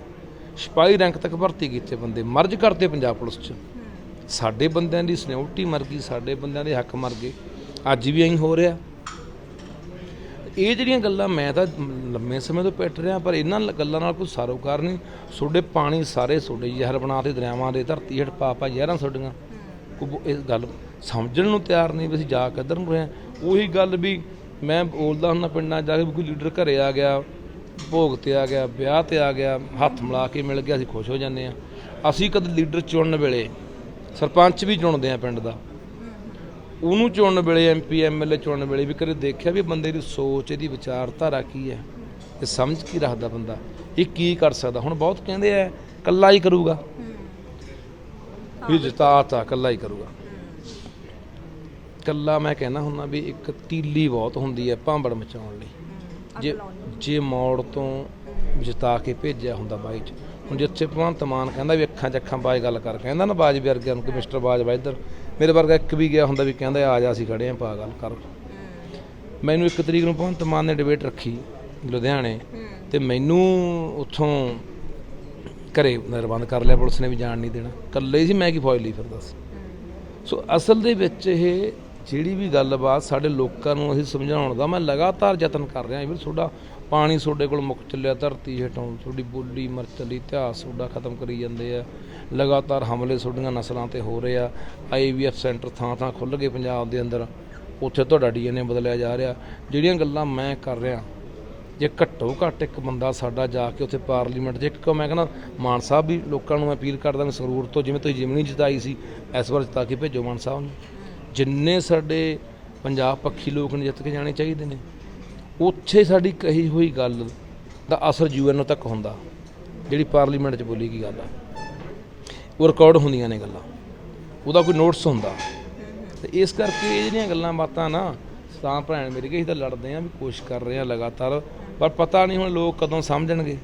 [SPEAKER 2] ਸਿਪਾਹੀ ਰੈਂਕ ਤੱਕ ਭਰਤੀ ਕੀਤੇ ਬੰਦੇ, ਮਰਜ ਕਰਤੇ ਪੰਜਾਬ ਪੁਲਿਸ ਚ। ਸਾਡੇ ਬੰਦਿਆਂ ਦੀ ਸਿਕਿਉਰਿਟੀ ਮਰ ਗਈ, ਸਾਡੇ ਬੰਦਿਆਂ ਦੇ ਹੱਕ ਮਰ ਗਏ, ਅੱਜ ਵੀ ਐਂ ਹੋ ਰਿਹਾ। ਇਹ ਜਿਹੜੀਆਂ ਗੱਲਾਂ ਮੈਂ ਤਾਂ ਲੰਮੇ ਸਮੇਂ ਤੋਂ ਪਿੱਟ ਰਿਹਾ, ਪਰ ਇਹਨਾਂ ਗੱਲਾਂ ਨਾਲ ਕੋਈ ਸਾਰੋਕਾਰ ਨਹੀਂ। ਤੁਹਾਡੇ ਪਾਣੀ ਸਾਰੇ ਤੁਹਾਡੇ ਜ਼ਹਿਰ ਬਣਾ ਤੇ ਦਰਿਆਵਾਂ ਦੇ ਧਰਤੀ ਹੇਠ ਪਾ ਪਾ ਜ਼ਹਿਰਾਂ ਤੁਹਾਡੀਆਂ ਕੋਈ ਬੋ- ਇਸ ਗੱਲ ਸਮਝਣ ਨੂੰ ਤਿਆਰ ਨਹੀਂ ਵੀ ਅਸੀਂ ਜਾ ਕਿੱਧਰ ਨੂੰ ਰਹੇ ਹਾਂ। ਉਹੀ ਗੱਲ ਵੀ ਮੈਂ ਬੋਲਦਾ ਹੁੰਦਾ ਪਿੰਡਾਂ ਜਾ ਕੇ ਵੀ ਕੋਈ ਲੀਡਰ ਘਰੇ ਆ ਗਿਆ, ਭੋਗ ਤੇ ਆ ਗਿਆ, ਵਿਆਹ ਤੇ ਆ ਗਿਆ, ਹੱਥ ਮਿਲਾ ਕੇ ਮਿਲ ਗਿਆ, ਅਸੀਂ ਖੁਸ਼ ਹੋ ਜਾਂਦੇ ਆ ਅਸੀਂ ਕਦੇ ਲੀਡਰ ਚੁਣਨ ਵੇਲੇ ਸਰਪੰਚ ਵੀ ਚੁਣਦੇ ਆ ਪਿੰਡ ਦਾ। ਉਹਨੂੰ ਚੁਣਨ ਵੇਲੇ ਐਮਪੀ ਐਮਐਲਏ ਚੁਣਨ ਵੇਲੇ ਵੀ ਕਦੇ ਦੇਖਿਆ ਵੀ ਬੰਦੇ ਦੀ ਸੋਚ ਇਹਦੀ ਵਿਚਾਰਧਾਰਾ ਕੀ ਹੈ? ਇਹ ਸਮਝ ਕੀ ਰੱਖਦਾ ਬੰਦਾ? ਇਹ ਕੀ ਕਰ ਸਕਦਾ? ਹੁਣ ਬਹੁਤ ਕਹਿੰਦੇ ਆ ਕੱਲਾ ਹੀ ਕਰੂਗਾ। ਇਹ ਜਿਤਾਤਾ ਕੱਲਾ ਹੀ ਕਰੂਗਾ। ਕੱਲਾ ਮੈਂ ਕਹਿੰਦਾ ਹੁੰਦਾ ਵੀ ਇੱਕ ਤੀਲੀ ਬਹੁਤ ਹੁੰਦੀ ਹੈ ਭਾਂਬੜ ਮਚਾਉਣ ਲਈ। ਜੇ ਜੇ ਮੋੜ ਤੋਂ ਜਿਤਾ ਕੇ ਭੇਜਿਆ ਹੁੰਦਾ ਬਾਈ ਚ। ਹੁਣ ਜਿੱਥੇ ਭਗਵੰਤ ਮਾਨ ਕਹਿੰਦਾ ਵੀ ਅੱਖਾਂ 'ਚ ਅੱਖਾਂ ਬਾਜ ਗੱਲ ਕਰ ਕਹਿੰਦਾ ਨਾ ਬਾਜ ਵਰਗਿਆਂ ਨੂੰ ਕਿ ਮਿਸਟਰ ਬਾਜ ਵਾ ਇੱਧਰ। ਮੇਰੇ ਵਰਗਾ ਇੱਕ ਵੀ ਗਿਆ ਹੁੰਦਾ ਵੀ ਕਹਿੰਦਾ ਆ ਜਾ, ਅਸੀਂ ਖੜੇ ਆਂ ਪਾ ਗੱਲ ਕਰ। ਮੈਨੂੰ ਇੱਕ ਤਰੀਕ ਨੂੰ ਭਗਵੰਤ ਮਾਨ ਨੇ ਡਿਬੇਟ ਰੱਖੀ ਲੁਧਿਆਣੇ ਤੇ ਮੈਨੂੰ ਉੱਥੋਂ ਘਰੇ ਨਿਰਬੰਧ ਕਰ ਲਿਆ, ਪੁਲਿਸ ਨੇ ਵੀ ਜਾਣ ਨਹੀਂ ਦੇਣਾ। ਇਕੱਲੇ ਸੀ, ਮੈਂ ਕੀ ਫੌਜ ਲਈ ਫਿਰਦਾ ਸੀ। ਸੋ ਅਸਲ ਦੇ ਵਿੱਚ ਇਹ ਜਿਹੜੀ ਵੀ ਗੱਲਬਾਤ ਸਾਡੇ ਲੋਕਾਂ ਨੂੰ ਅਸੀਂ ਸਮਝਾਉਣ ਦਾ ਮੈਂ ਲਗਾਤਾਰ ਯਤਨ ਕਰ ਰਿਹਾ ਵੀ ਤੁਹਾਡਾ ਪਾਣੀ ਤੁਹਾਡੇ ਕੋਲ ਮੁੱਕ ਚੱਲਿਆ, ਧਰਤੀ ਹੇਠੋਂ ਤੁਹਾਡੀ ਬੋਲੀ ਮਰਚਲੀ ਇਤਿਹਾਸ ਤੁਹਾਡਾ ਖਤਮ ਕਰੀ ਜਾਂਦੇ ਆ। ਲਗਾਤਾਰ ਹਮਲੇ ਤੁਹਾਡੀਆਂ ਨਸਲਾਂ ਤੇ ਹੋ ਰਹੇ ਆ। ਆਈਵੀਐਫ ਸੈਂਟਰ ਥਾਂ ਥਾਂ ਖੁੱਲ੍ਹ ਗਏ ਪੰਜਾਬ ਦੇ ਅੰਦਰ। ਉੱਥੇ ਤੁਹਾਡਾ ਡੀਐਨਏ ਬਦਲਿਆ ਜਾ ਰਿਹਾ। ਜਿਹੜੀਆਂ ਗੱਲਾਂ ਮੈਂ ਕਰ ਰਿਹਾ, ਜੇ ਘੱਟੋ ਘੱਟ ਇੱਕ ਬੰਦਾ ਸਾਡਾ ਜਾ ਕੇ ਉੱਥੇ ਪਾਰਲੀਮੈਂਟ 'ਚ, ਇੱਕ ਮੈਂ ਕਹਿੰਦਾ ਮਾਨ ਸਾਹਿਬ ਵੀ ਲੋਕਾਂ ਨੂੰ ਅਪੀਲ ਕਰਦਾ ਮੈਂ ਸੰਗਰੂਰ ਤੋਂ, ਜਿਵੇਂ ਤੁਸੀਂ ਜਿਮਨੀ ਜਿਤਾਈ ਸੀ, ਇਸ ਵਾਰ ਜਿਤਾ ਕੇ ਭੇਜੋ ਮਾਨ ਸਾਹਿਬ ਨੂੰ। ਜਿੰਨੇ ਸਾਡੇ ਪੰਜਾਬ ਪੱਖੀ ਲੋਕ ਨੇ ਜਿੱਤ ਕੇ ਜਾਣੇ ਚਾਹੀਦੇ ਨੇ। ਉੱਥੇ ਸਾਡੀ ਕਹੀ ਹੋਈ ਗੱਲ ਦਾ ਅਸਰ ਯੂਐਨ ਤੱਕ ਹੁੰਦਾ, ਜਿਹੜੀ ਪਾਰਲੀਮੈਂਟ 'ਚ ਬੋਲੀ ਗਈ ਗੱਲ ਆ। ਉਹ ਰਿਕਾਰਡ ਹੁੰਦੀਆਂ ਨੇ ਗੱਲਾਂ। ਉਹਦਾ ਕੋਈ ਨੋਟਸ ਹੁੰਦਾ। ਤੇ ਇਸ ਕਰਕੇ ਇਹ ਜਿਹੜੀਆਂ ਗੱਲਾਂ ਬਾਤਾਂ ਨਾ, ਤਾਂ ਭੈਣ ਮੇਰੀ ਕਿ ਅਸੀਂ ਤਾਂ ਲੜਦੇ ਆਂ ਵੀ ਕੋਸ਼ਿਸ਼ ਕਰ ਰਹੇ ਆਂ ਲਗਾਤਾਰ, ਪਰ ਪਤਾ ਨਹੀਂ ਹੁਣ ਲੋਕ ਕਦੋਂ ਸਮਝਣਗੇ।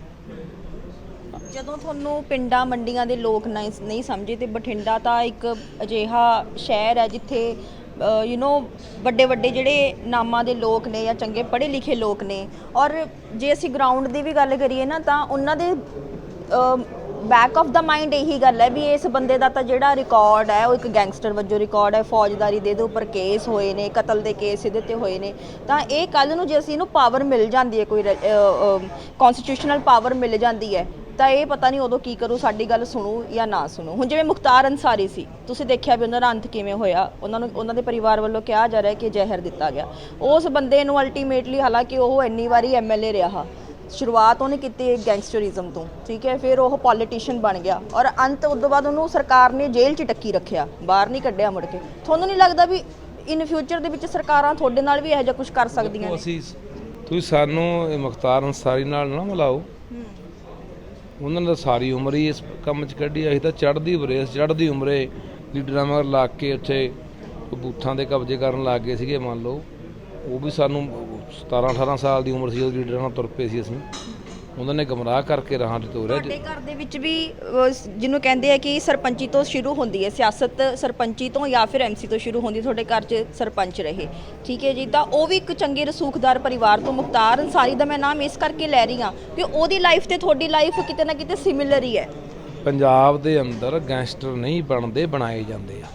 [SPEAKER 1] ਜਦੋਂ ਤੁਹਾਨੂੰ ਪਿੰਡਾਂ ਮੰਡੀਆਂ ਦੇ ਲੋਕ ਨਹੀਂ ਨਹੀਂ ਸਮਝੇ ਤੇ ਬਠਿੰਡਾ ਤਾਂ ਇੱਕ ਅਜਿਹਾ ਸ਼ਹਿਰ ਹੈ ਜਿੱਥੇ ਯੂ نو ਵੱਡੇ ਵੱਡੇ ਜਿਹੜੇ ਨਾਮਾਂ ਦੇ ਲੋਕ ਨੇ ਜਾਂ ਚੰਗੇ ਪੜ੍ਹੇ ਲਿਖੇ ਲੋਕ ਨੇ, ਔਰ ਜੇ ਅਸੀਂ ਗਰਾਊਂਡ ਦੀ ਵੀ ਗੱਲ ਕਰੀਏ ਨਾ, ਤਾਂ ਉਹਨਾਂ ਦੇ ਬੈਕ ਆਫ ਦਾ ਮਾਈਂਡ ਇਹੀ ਗੱਲ ਹੈ ਵੀ ਇਸ ਬੰਦੇ ਦਾ ਤਾਂ ਜਿਹੜਾ ਰਿਕਾਰਡ ਹੈ, ਉਹ ਇੱਕ ਗੈਂਗਸਟਰ ਵਜੋਂ ਰਿਕਾਰਡ ਹੈ, ਫੌਜਦਾਰੀ ਦੇ ਦੇ ਉੱਪਰ ਕੇਸ ਹੋਏ ਨੇ, ਕਤਲ ਦੇ ਕੇਸ ਇਹਦੇ ਤੇ ਹੋਏ ਨੇ, ਤਾਂ ਇਹ ਕੱਲ ਨੂੰ ਜੇ ਅਸੀਂ ਇਹਨੂੰ ਪਾਵਰ ਮਿਲ ਜਾਂਦੀ ਹੈ, ਕੋਈ ਕਨਸਟੀਟਿਊਸ਼ਨਲ ਪਾਵਰ ਮਿਲ ਜਾਂਦੀ ਹੈ ਤਾਂ ਇਹ ਪਤਾ ਨਹੀਂ ਉਦੋਂ ਕੀ ਕਰੂ, ਸਾਡੀ ਗੱਲ ਸੁਣੂ ਜਾਂ ਨਾ ਸੁਣੂ। ਹੁਣ ਜਿਵੇਂ ਮੁਖਤਾਰ ਅੰਸਾਰੀ ਸੀ, ਤੁਸੀਂ ਦੇਖਿਆ ਵੀ ਉਹਨਾਂ ਦਾ ਅੰਤ ਕਿਵੇਂ ਹੋਇਆ? ਉਹਨਾਂ ਨੂੰ ਉਹਨਾਂ ਦੇ ਪਰਿਵਾਰ ਵੱਲੋਂ ਕਿਹਾ ਜਾ ਰਿਹਾ ਕਿ ਜ਼ਹਿਰ ਦਿੱਤਾ ਗਿਆ। ਉਸ ਬੰਦੇ ਨੂੰ ਅਲਟੀਮੇਟਲੀ ਹਾਲਾਂਕਿ ਉਹ ਇੰਨੀ ਵਾਰੀ ਐਮਐਲਏ ਰਿਹਾ ਸ਼ੁਰੂਆਤ ਉਹਨੇ ਕੀਤੀ ਗੈਂਗਸਟਰਿਜ਼ਮ ਤੋਂ, ਠੀਕ ਹੈ? ਫਿਰ ਉਹ ਪੋਲੀਟੀਸ਼ੀਅਨ ਬਣ ਗਿਆ ਔਰ ਅੰਤ ਉਦੋਂ ਬਾਅਦ ਉਹਨੂੰ ਸਰਕਾਰ ਨੇ ਜੇਲ੍ਹ 'ਚ ਟੱਕੀ ਰੱਖਿਆ, ਬਾਹਰ ਨਹੀਂ ਕੱਢਿਆ ਮੁੜ ਕੇ। ਤੁਹਾਨੂੰ ਨਹੀਂ ਲੱਗਦਾ ਵੀ ਇਨ ਫਿਊਚਰ ਦੇ ਵਿੱਚ ਸਰਕਾਰਾਂ ਤੁਹਾਡੇ ਨਾਲ ਵੀ ਇਹੋ ਜਿਹਾ ਕੁਝ ਕਰ ਸਕਦੀਆਂ ਨੇ?
[SPEAKER 2] ਤੁਸੀਂ ਸਾਨੂੰ ਇਹ ਮੁਖਤਾਰ ਅਨਸਾਰੀ ਨਾਲ ਨਾ ਮਿਲਾਓ। ਉਹਨਾਂ ਨੇ ਤਾਂ ਸਾਰੀ ਉਮਰ ਹੀ ਇਸ ਕੰਮ 'ਚ ਕੱਢੀ ਅਸੀਂ ਤਾਂ ਚੜ੍ਹਦੀ ਬਰੇਸ ਚੜ੍ਹਦੀ ਉਮਰੇ ਲੀਡਰਾਂ ਮਗਰ ਲੱਗ ਕੇ ਉੱਥੇ ਬੂਥਾਂ ਦੇ ਕਬਜ਼ੇ ਕਰਨ ਲੱਗ ਗਏ ਸੀਗੇ, ਮੰਨ ਲਓ। ਉਹ ਵੀ ਸਾਨੂੰ 17 18 ਸਾਲ ਦੀ ਉਮਰ ਸੀ, ਉਹ ਲੀਡਰਾਂ ਨਾਲ ਤੁਰ ਪਏ ਸੀ ਅਸੀਂ। ਉਹਨਾਂ ਨੇ ਗਮਰਾਹ ਕਰਕੇ ਰਾਹਾਂ 'ਤੇ ਤੋਰਿਆ
[SPEAKER 1] ਤੁਹਾਡੇ ਘਰ ਦੇ ਵਿੱਚ ਵੀ ਅਹ, ਸ- ਜਿਹਨੂੰ ਕਹਿੰਦੇ ਆ ਕਿ ਸਰਪੰਚੀ ਤੋਂ ਸ਼ੁਰੂ ਹੁੰਦੀ ਹੈ ਸਿਆਸਤ ਸਰਪੰਚੀ ਤੋਂ ਜਾਂ ਫਿਰ ਐਮਸੀ ਤੋਂ ਸ਼ੁਰੂ ਹੁੰਦੀ। ਤੁਹਾਡੇ ਘਰ 'ਚ ਸਰਪੰਚ ਰਹੇ। ਠੀਕ ਹੈ ਜੀ? ਤਾਂ ਉਹ ਵੀ ਇੱਕ ਚੰਗੇ ਰਸੂਖਦਾਰ ਪਰਿਵਾਰ ਤੋਂ ਮੁਖਤਾਰ ਅਨਸਾਰੀ ਦਾ ਮੈਂ ਨਾਮ ਇਸ ਕਰਕੇ ਲੈ ਰਹੀ ਹਾਂ ਕਿ ਉਹਦੀ ਲਾਈਫ ਤੇ ਤੁਹਾਡੀ ਲਾਈਫ ਕਿਤੇ ਨਾ ਕਿਤੇ ਸਿਮਿਲਰ ਹੀ ਹੈ।
[SPEAKER 2] ਪੰਜਾਬ ਦੇ ਅੰਦਰ ਗੈਂਗਸਟਰ ਨਹੀਂ ਬਣਦੇ ਬਣਾਏ ਜਾਂਦੇ ਆ।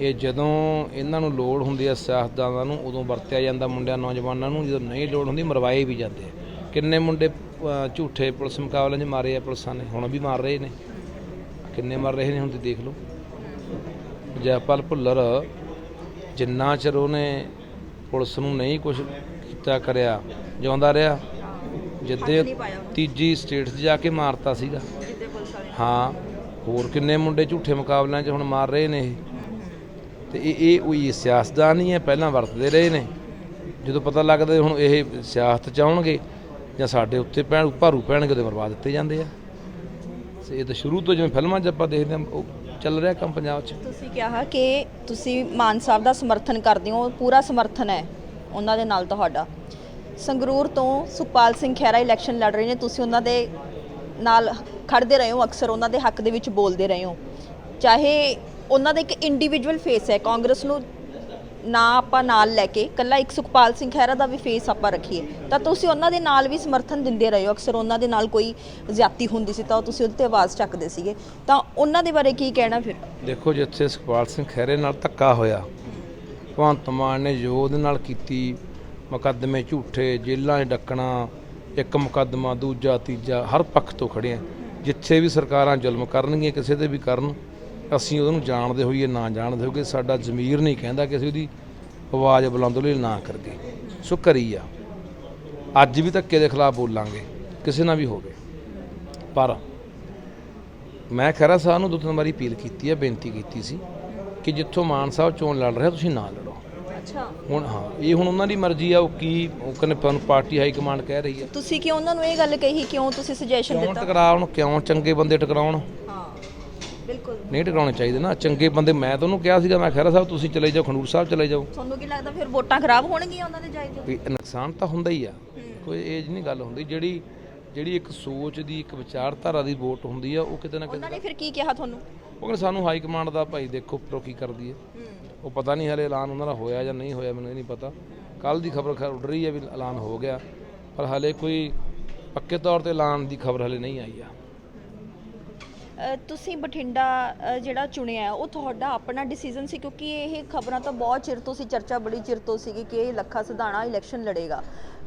[SPEAKER 2] ਇਹ ਜਦੋਂ ਇਹਨਾਂ ਨੂੰ ਲੋੜ ਹੁੰਦੀ ਆ ਸਿਆਸਤਦਾਨਾਂ ਨੂੰ ਉਦੋਂ ਵਰਤਿਆ ਜਾਂਦਾ ਮੁੰਡਿਆਂ ਨੌਜਵਾਨਾਂ ਨੂੰ ਜਦੋਂ ਨਹੀਂ ਲੋੜ ਹੁੰਦੀ ਮਰਵਾਏ ਵੀ ਜਾਂਦੇ ਆ। ਕਿੰਨੇ ਮੁੰਡੇ ਝੂਠੇ ਪੁਲਿਸ ਮੁਕਾਬਲਿਆਂ 'ਚ ਮਾਰੇ ਆ ਪੁਲਿਸਾਂ ਨੇ ਹੁਣ ਵੀ ਮਾਰ ਰਹੇ ਨੇ। ਕਿੰਨੇ ਮਰ ਰਹੇ ਨੇ ਹੁਣ ਤੁਸੀਂ ਦੇਖ ਲਓ। ਜੈਪਾਲ ਭੁੱਲਰ ਜਿੰਨਾ ਚਿਰ ਉਹਨੇ ਪੁਲਿਸ ਨੂੰ ਨਹੀਂ ਕੁਝ ਕੀਤਾ ਕਰਿਆ ਜਿਉਂਦਾ ਰਿਹਾ ਜਿੱਦੇ ਤੀਜੀ ਸਟੇਟ 'ਚ ਜਾ ਕੇ ਮਾਰਤਾ ਸੀਗਾ। ਹਾਂ ਹੋਰ ਕਿੰਨੇ ਮੁੰਡੇ ਝੂਠੇ ਮੁਕਾਬਲਿਆਂ 'ਚ ਹੁਣ ਮਾਰ ਰਹੇ ਨੇ ਇਹ। ਤੇ ਇਹ ਇਹ ਉਹੀ ਸਿਆਸਤਦਾਨ ਹੀ ਹੈ ਪਹਿਲਾਂ ਵਰਤਦੇ ਰਹੇ ਨੇ। ਜਦੋਂ ਪਤਾ ਲੱਗਦਾ ਹੁਣ ਇਹ ਸਿਆਸਤ ਚ ਆਉਣਗੇ ਜਾਂ ਸਾਡੇ ਉੱਤੇ ਪੈਣ ਭਾਰੂ ਪੈਣਗੇ ਤੇ ਮਰਵਾ ਦਿੱਤੇ ਜਾਂਦੇ ਆ। ਤੇ ਇਹ ਤਾਂ ਸ਼ੁਰੂ ਤੋਂ ਜਿਵੇਂ ਫਿਲਮਾਂ 'ਚ ਆਪਾਂ ਦੇਖਦੇ ਹਾਂ, ਉਹ ਚੱਲ ਰਿਹਾ ਕੰਮ ਪੰਜਾਬ 'ਚ।
[SPEAKER 1] ਤੁਸੀਂ ਕਿਹਾ ਕਿ ਤੁਸੀਂ ਮਾਨ ਸਾਹਿਬ ਦਾ ਸਮਰਥਨ ਕਰਦੇ ਹੋ, ਪੂਰਾ ਸਮਰਥਨ ਹੈ ਉਹਨਾਂ ਦੇ ਨਾਲ ਤੁਹਾਡਾ। ਸੰਗਰੂਰ ਤੋਂ ਸੁਖਪਾਲ ਸਿੰਘ ਖਹਿਰਾ ਇਲੈਕਸ਼ਨ ਲੜ ਰਹੇ ਨੇ, ਤੁਸੀਂ ਉਹਨਾਂ ਦੇ ਨਾਲ ਖੜਦੇ ਰਹੇ ਹੋ, ਅਕਸਰ ਉਹਨਾਂ ਦੇ ਹੱਕ ਦੇ ਵਿੱਚ ਬੋਲਦੇ ਰਹੇ ਹੋ। ਚਾਹੇ ਉਹਨਾਂ ਦਾ ਇੱਕ ਇੰਡੀਵਿਜੂਅਲ ਫੇਸ ਹੈ, ਕਾਂਗਰਸ ਨੂੰ ਨਾ ਆਪਾਂ ਨਾਲ ਲੈ ਕੇ ਕੱਲਾ ਇੱਕ ਸੁਖਪਾਲ ਸਿੰਘ ਖਹਿਰਾ ਦਾ ਵੀ ਫੇਸ ਆਪਾਂ ਰੱਖੀਏ, ਤਾਂ ਤੁਸੀਂ ਉਹਨਾਂ ਦੇ ਨਾਲ ਵੀ ਸਮਰਥਨ ਦਿੰਦੇ ਰਹੇ। ਹੋ ਅਕਸਰ ਉਹਨਾਂ ਦੇ ਨਾਲ ਕੋਈ ਜ਼ਿਆਤੀ ਹੁੰਦੀ ਸੀ ਤਾਂ ਤੁਸੀਂ ਉਹਦੇ ਤੇ ਆਵਾਜ਼ ਚੱਕਦੇ ਸੀਗੇ। ਤਾਂ ਉਹਨਾਂ ਦੇ ਬਾਰੇ ਕੀ ਕਹਿਣਾ ਫਿਰ?
[SPEAKER 2] ਦੇਖੋ ਜਿੱਥੇ ਸੁਖਪਾਲ ਸਿੰਘ ਖਹਿਰੇ ਨਾਲ ਧੱਕਾ ਹੋਇਆ। ਭਗਵੰਤ ਮਾਨ ਨੇ ਯੋਧ ਨਾਲ ਕੀਤੀ ਮੁਕੱਦਮੇ ਝੂਠੇ, ਜੇਲ੍ਹਾਂ 'ਚ ਡੱਕਣਾ, ਇੱਕ ਮੁਕੱਦਮਾ, ਦੂਜਾ, ਤੀਜਾ, ਹਰ ਪੱਖ ਤੋਂ ਖੜੇ ਜਿੱਥੇ ਵੀ ਸਰਕਾਰਾਂ ਜ਼ੁਲਮ ਕਰਨਗੀਆਂ, ਕਿਸੇ ਤੇ ਵੀ ਕਰਨ ਅਸੀਂ ਉਹਨੂੰ ਜਾਣਦੇ ਹੋਈਏ ਨਾ ਜਾਣਦੇ ਹੋਈਏ ਸਾਡਾ ਜ਼ਮੀਰ ਨਹੀਂ ਕਹਿੰਦਾ ਕਿ ਅਸੀਂ ਉਹਦੀ ਆਵਾਜ਼ ਬੁਲੰਦ ਲਈ ਨਾ ਕਰਗੇ ਸੋ ਕਰੀ ਆ। ਅੱਜ ਵੀ ਧੱਕੇ ਦੇ ਖਿਲਾਫ ਬੋਲਾਂਗੇ ਕਿਸੇ ਨਾਲ ਵੀ ਹੋਵੇ। ਪਰ ਮੈਂ ਖਹਿਰਾ ਸਾਹਿਬ ਨੂੰ ਦੋ ਤਿੰਨ ਵਾਰੀ ਅਪੀਲ ਕੀਤੀ ਹੈ ਬੇਨਤੀ ਕੀਤੀ ਸੀ ਕਿ ਜਿੱਥੋਂ ਮਾਨ ਸਾਹਿਬ ਚੋਣ ਲੜ ਰਿਹਾ ਤੁਸੀਂ ਨਾ ਲੜੋ।
[SPEAKER 1] ਅੱਛਾ।
[SPEAKER 2] ਹੁਣ ਹਾਂ ਇਹ ਹੁਣ ਉਹਨਾਂ ਦੀ ਮਰਜ਼ੀ ਆ ਉਹ ਕੀ ਉਹ ਕਹਿੰਦੇ ਸਾਨੂੰ ਪਾਰਟੀ ਹਾਈ ਕਮਾਂਡ ਕਹਿ ਰਹੀ ਹੈ
[SPEAKER 1] ਤੁਸੀਂ ਕਿਉਂ ਉਹਨਾਂ ਨੂੰ ਇਹ ਗੱਲ ਕਹੀ? ਕਿਉਂ ਤੁਸੀਂ ਸੁਜੈਸ਼ਨ
[SPEAKER 2] ਕਿਉਂ
[SPEAKER 1] ਦਿੱਤਾ?
[SPEAKER 2] ਟਕਰਾਉਣ ਕਿਉਂ ਚੰਗੇ ਬੰਦੇ ਟਕਰਾਉਣ?
[SPEAKER 1] ਬਿਲਕੁਲ।
[SPEAKER 2] ਨਹੀਂ ਟਕਰਾਉਣੇ ਚਾਹੀਦੇ ਨਾ। ਚੰਗੇ ਬੰਦੇ ਮੈਂ ਤਾਂ ਉਹਨੂੰ ਕਿਹਾ ਸੀਗਾ ਮੈਂ ਖਹਿਰਾ ਸਾਹਿਬ ਤੁਸੀਂ ਚਲੇ ਜਾਓ ਖੰਡੂਰ ਸਾਹਿਬ ਚਲੇ ਜਾਓ।
[SPEAKER 1] ਤੁਹਾਨੂੰ ਕੀ ਲੱਗਦਾ ਫਿਰ ਵੋਟਾਂ ਖਰਾਬ ਹੋਣਗੀਆਂ ਉਹਨਾਂ ਦੇ ਜਾਇਜ਼?
[SPEAKER 2] ਵੀ ਨੁਕਸਾਨ ਤਾਂ ਹੁੰਦਾ ਹੀ ਆ। ਕੋਈ ਏਜ ਨਹੀਂ ਗੱਲ ਹੁੰਦੀ। ਜਿਹੜੀ ਜਿਹੜੀ ਇੱਕ ਸੋਚ ਦੀ ਇੱਕ ਵਿਚਾਰਧਾਰਾ ਦੀ ਵੋਟ ਹੁੰਦੀ ਆ ਉਹ ਕਿਤੇ ਨਾ ਕਿਤੇ
[SPEAKER 1] ਉਹਨਾਂ ਨੇ ਫਿਰ ਕੀ ਕਿਹਾ ਤੁਹਾਨੂੰ?
[SPEAKER 2] ਉਹ ਕਹਿੰਦੇ ਸਾਨੂੰ ਹਾਈ ਕਮਾਂਡ ਦਾ ਭਾਈ ਦੇਖੋ ਉੱਪਰੋਂ ਕੀ ਕਰਦੀ ਹੈ। ਉਹ ਪਤਾ ਨਹੀਂ ਹਲੇ ਐਲਾਨ ਉਹਨਾਂ ਦਾ ਹੋਇਆ ਜਾਂ ਨਹੀਂ ਹੋਇਆ ਮੈਨੂੰ ਇਹ ਨਹੀਂ ਪਤਾ। ਕੱਲ ਦੀ ਖਬਰ ਖੈਰ ਉੱਡ ਰਹੀ ਹੈ ਵੀ ਐਲਾਨ ਹੋ ਗਿਆ। ਪਰ ਹਲੇ ਕੋਈ ਪੱਕੇ ਤੌਰ ਤੇ ਐਲਾਨ ਦੀ ਖਬਰ ਹਲੇ ਨਹੀਂ ਆਈ ਆ।
[SPEAKER 1] ਤੁਸੀਂ ਬਠਿੰਡਾ ਅ, ਜਿਹੜਾ ਚੁਣਿਆ ਹੈ, ਉਹ ਤੁਹਾਡਾ ਆਪਣਾ ਡਿਸੀਜਨ ਸੀ? ਕਿਉਂਕਿ ਇਹ ਖਬਰਾਂ ਤਾਂ ਬਹੁਤ ਚਿਰ ਤੋਂ ਸੀ ਚਰਚਾ ਬੜੀ ਚਿਰ ਤੋਂ ਸੀਗੀ ਕਿ ਇਹ ਲੱਖਾ ਸਿਧਾਣਾ ਇਲੈਕਸ਼ਨ ਲੜੇਗਾ।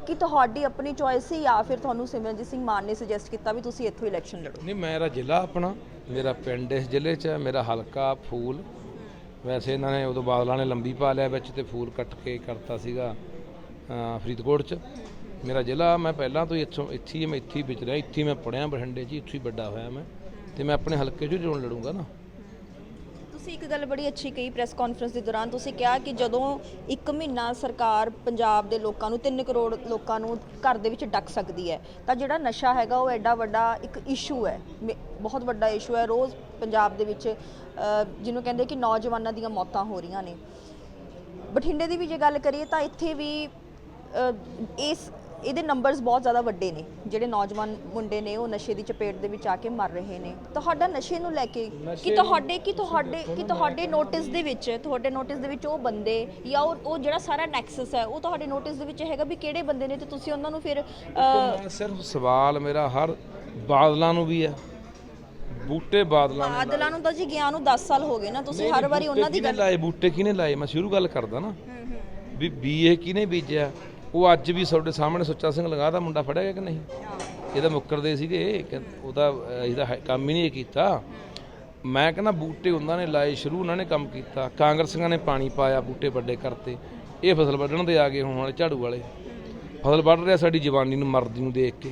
[SPEAKER 1] ਕਿ ਤੁਹਾਡੀ ਆਪਣੀ ਚੋਇਸ ਸੀ ਜਾਂ ਫਿਰ ਤੁਹਾਨੂੰ ਸਿਮਰਨਜੀਤ ਸਿੰਘ ਮਾਨ ਨੇ ਸੁਜੈਸਟ ਕੀਤਾ ਵੀ ਤੁਸੀਂ ਇੱਥੋਂ ਇਲੈਕਸ਼ਨ ਲੜੋ?
[SPEAKER 2] ਨਹੀਂ ਮੇਰਾ ਜ਼ਿਲ੍ਹਾ ਆਪਣਾ ਮੇਰਾ ਪਿੰਡ ਇਸ ਜ਼ਿਲ੍ਹੇ 'ਚ ਹੈ ਮੇਰਾ ਹਲਕਾ ਫੂਲ। ਵੈਸੇ ਇਹਨਾਂ ਨੇ ਉਦੋਂ ਬਾਦਲਾਂ ਨੇ ਲੰਬੀ ਪਾ ਲਿਆ ਵਿੱਚ ਤੇ ਫੂਲ ਕੱਟ ਕੇ ਕਰਤਾ ਸੀਗਾ ਅਹ ਫਰੀਦਕੋਟ 'ਚ। ਮੇਰਾ ਜ਼ਿਲ੍ਹਾ ਮੈਂ ਪਹਿਲਾਂ ਤੋਂ ਹੀ ਇੱਥੋਂ ਇੱਥੇ ਹੀ ਮੈਂ ਇੱਥੇ ਹੀ ਵਿਚ ਰਿਹਾ ਇੱਥੇ ਹੀ ਮੈਂ ਪੜਿਆ ਬਠਿੰਡੇ 'ਚ ਹੀ, ਇੱਥੇ ਹੀ ਵੱਡਾ ਹੋਇਆ ਮੈਂ। ਤੇ ਮੈਂ ਆਪਣੇ ਹਲਕੇ 'ਚ ਹੀ ਲੜੂੰਗਾ ਨਾ।
[SPEAKER 1] ਤੁਸੀਂ ਇੱਕ ਗੱਲ ਬੜੀ ਅੱਛੀ ਕਹੀ ਪ੍ਰੈਸ ਕਾਨਫਰੰਸ ਦੇ ਦੌਰਾਨ। ਤੁਸੀਂ ਕਿਹਾ ਕਿ ਜਦੋਂ ਇੱਕ ਮਹੀਨਾ ਸਰਕਾਰ ਪੰਜਾਬ ਦੇ ਲੋਕਾਂ ਨੂੰ 3 ਕਰੋੜ ਲੋਕਾਂ ਨੂੰ ਘਰ ਦੇ ਵਿੱਚ ਡੱਕ ਸਕਦੀ ਹੈ, ਤਾਂ ਜਿਹੜਾ ਨਸ਼ਾ ਹੈਗਾ ਉਹ ਐਡਾ ਵੱਡਾ ਇੱਕ ਇਸ਼ੂ ਹੈ। ਮੇ- ਬਹੁਤ ਵੱਡਾ ਇਸ਼ੂ ਹੈ। ਰੋਜ਼ ਪੰਜਾਬ ਦੇ ਵਿੱਚ ਜਿਹਨੂੰ ਕਹਿੰਦੇ ਕਿ ਨੌਜਵਾਨਾਂ ਦੀਆਂ ਮੌਤਾਂ ਹੋ ਰਹੀਆਂ ਨੇ। ਬਠਿੰਡੇ ਦੀ ਵੀ ਜੇ ਗੱਲ ਕਰੀਏ ਤਾਂ ਇੱਥੇ ਵੀ ਇਸ ਇਹਦੇ ਨੰਬਰਸ ਬਹੁਤ ਜ਼ਿਆਦਾ ਵੱਡੇ ਨੇ ਜਿਹੜੇ ਨੌਜਵਾਨ ਮੁੰਡੇ ਨੇ ਉਹ ਨਸ਼ੇ ਦੀ ਚਪੇਟ ਦੇ ਵਿੱਚ ਆ ਕੇ ਮਰ ਰਹੇ ਨੇ। ਤੁਹਾਡਾ ਨਸ਼ੇ ਨੂੰ ਲੈ ਕੇ ਕਿ ਤੁਹਾਡੇ ਕਿ ਤੁਹਾਡੇ ਕਿ ਤੁਹਾਡੇ ਨੋਟਿਸ ਦੇ ਵਿੱਚ ਤੁਹਾਡੇ ਨੋਟਿਸ ਦੇ ਵਿੱਚ ਉਹ ਬੰਦੇ ਜਾਂ ਉਹ ਉਹ ਜਿਹੜਾ ਸਾਰਾ ਨੈਕਸਸ ਹੈ ਉਹ ਤੁਹਾਡੇ ਨੋਟਿਸ ਦੇ ਵਿੱਚ ਹੈਗਾ ਵੀ ਕਿਹੜੇ ਬੰਦੇ ਨੇ ਤੇ ਤੁਸੀਂ ਉਹਨਾਂ ਨੂੰ ਫਿਰ
[SPEAKER 2] ਸਿਰਫ ਸਵਾਲ ਮੇਰਾ ਹਰ ਬਾਦਲਾਂ ਨੂੰ ਵੀ ਹੈ। ਬੂਟੇ ਬਾਦਲਾਂ ਨੇ
[SPEAKER 1] ਬਾਦਲਾਂ ਨੂੰ ਤਾਂ ਜੀ ਗਿਆ ਨੂੰ 10 ਸਾਲ ਹੋ ਗਏ ਨਾ ਤੁਸੀਂ ਹਰ ਵਾਰੀ ਉਹਨਾਂ ਦੀ ਗੱਲ
[SPEAKER 2] ਲਾਏ? ਬੂਟੇ ਕਿਹਨੇ ਲਾਏ? ਮੈਂ ਸ਼ੁਰੂ ਗੱਲ ਕਰਦਾ ਨਾ। ਵੀ ਬੀਏ ਕਿਹਨੇ ਬੀਜਿਆ? ਉਹ ਅੱਜ ਵੀ ਤੁਹਾਡੇ ਸਾਹਮਣੇ ਸੁੱਚਾ ਸਿੰਘ ਲਗਾ ਦਾ ਮੁੰਡਾ ਫੜਿਆ ਗਿਆ ਕਿ ਨਹੀਂ? ਇਹਦਾ ਮੁੱਕਰਦੇ ਸੀਗੇ। ਉਹਦਾ ਇਹਦਾ ਕੰਮ ਹੀ ਨਹੀਂ ਇਹ ਕੀਤਾ। ਮੈਂ ਕਹਿੰਦਾ ਬੂਟੇ ਉਹਨਾਂ ਨੇ ਲਾਏ ਸ਼ੁਰੂ ਉਹਨਾਂ ਨੇ ਕੰਮ ਕੀਤਾ। ਕਾਂਗਰਸੀਆਂ ਨੇ ਪਾਣੀ ਪਾਇਆ ਬੂਟੇ ਵੱਡੇ ਕਰਤੇ। ਇਹ ਫਸਲ ਵੱਢਣ ਦੇ ਆ ਗਏ ਹੁਣ ਵਾਲੇ ਝਾੜੂ ਵਾਲੇ। ਫਸਲ ਵੱਢ ਰਿਹਾ ਸਾਡੀ ਜਵਾਨੀ ਨੂੰ ਮਰਦੀ ਨੂੰ ਦੇਖ ਕੇ।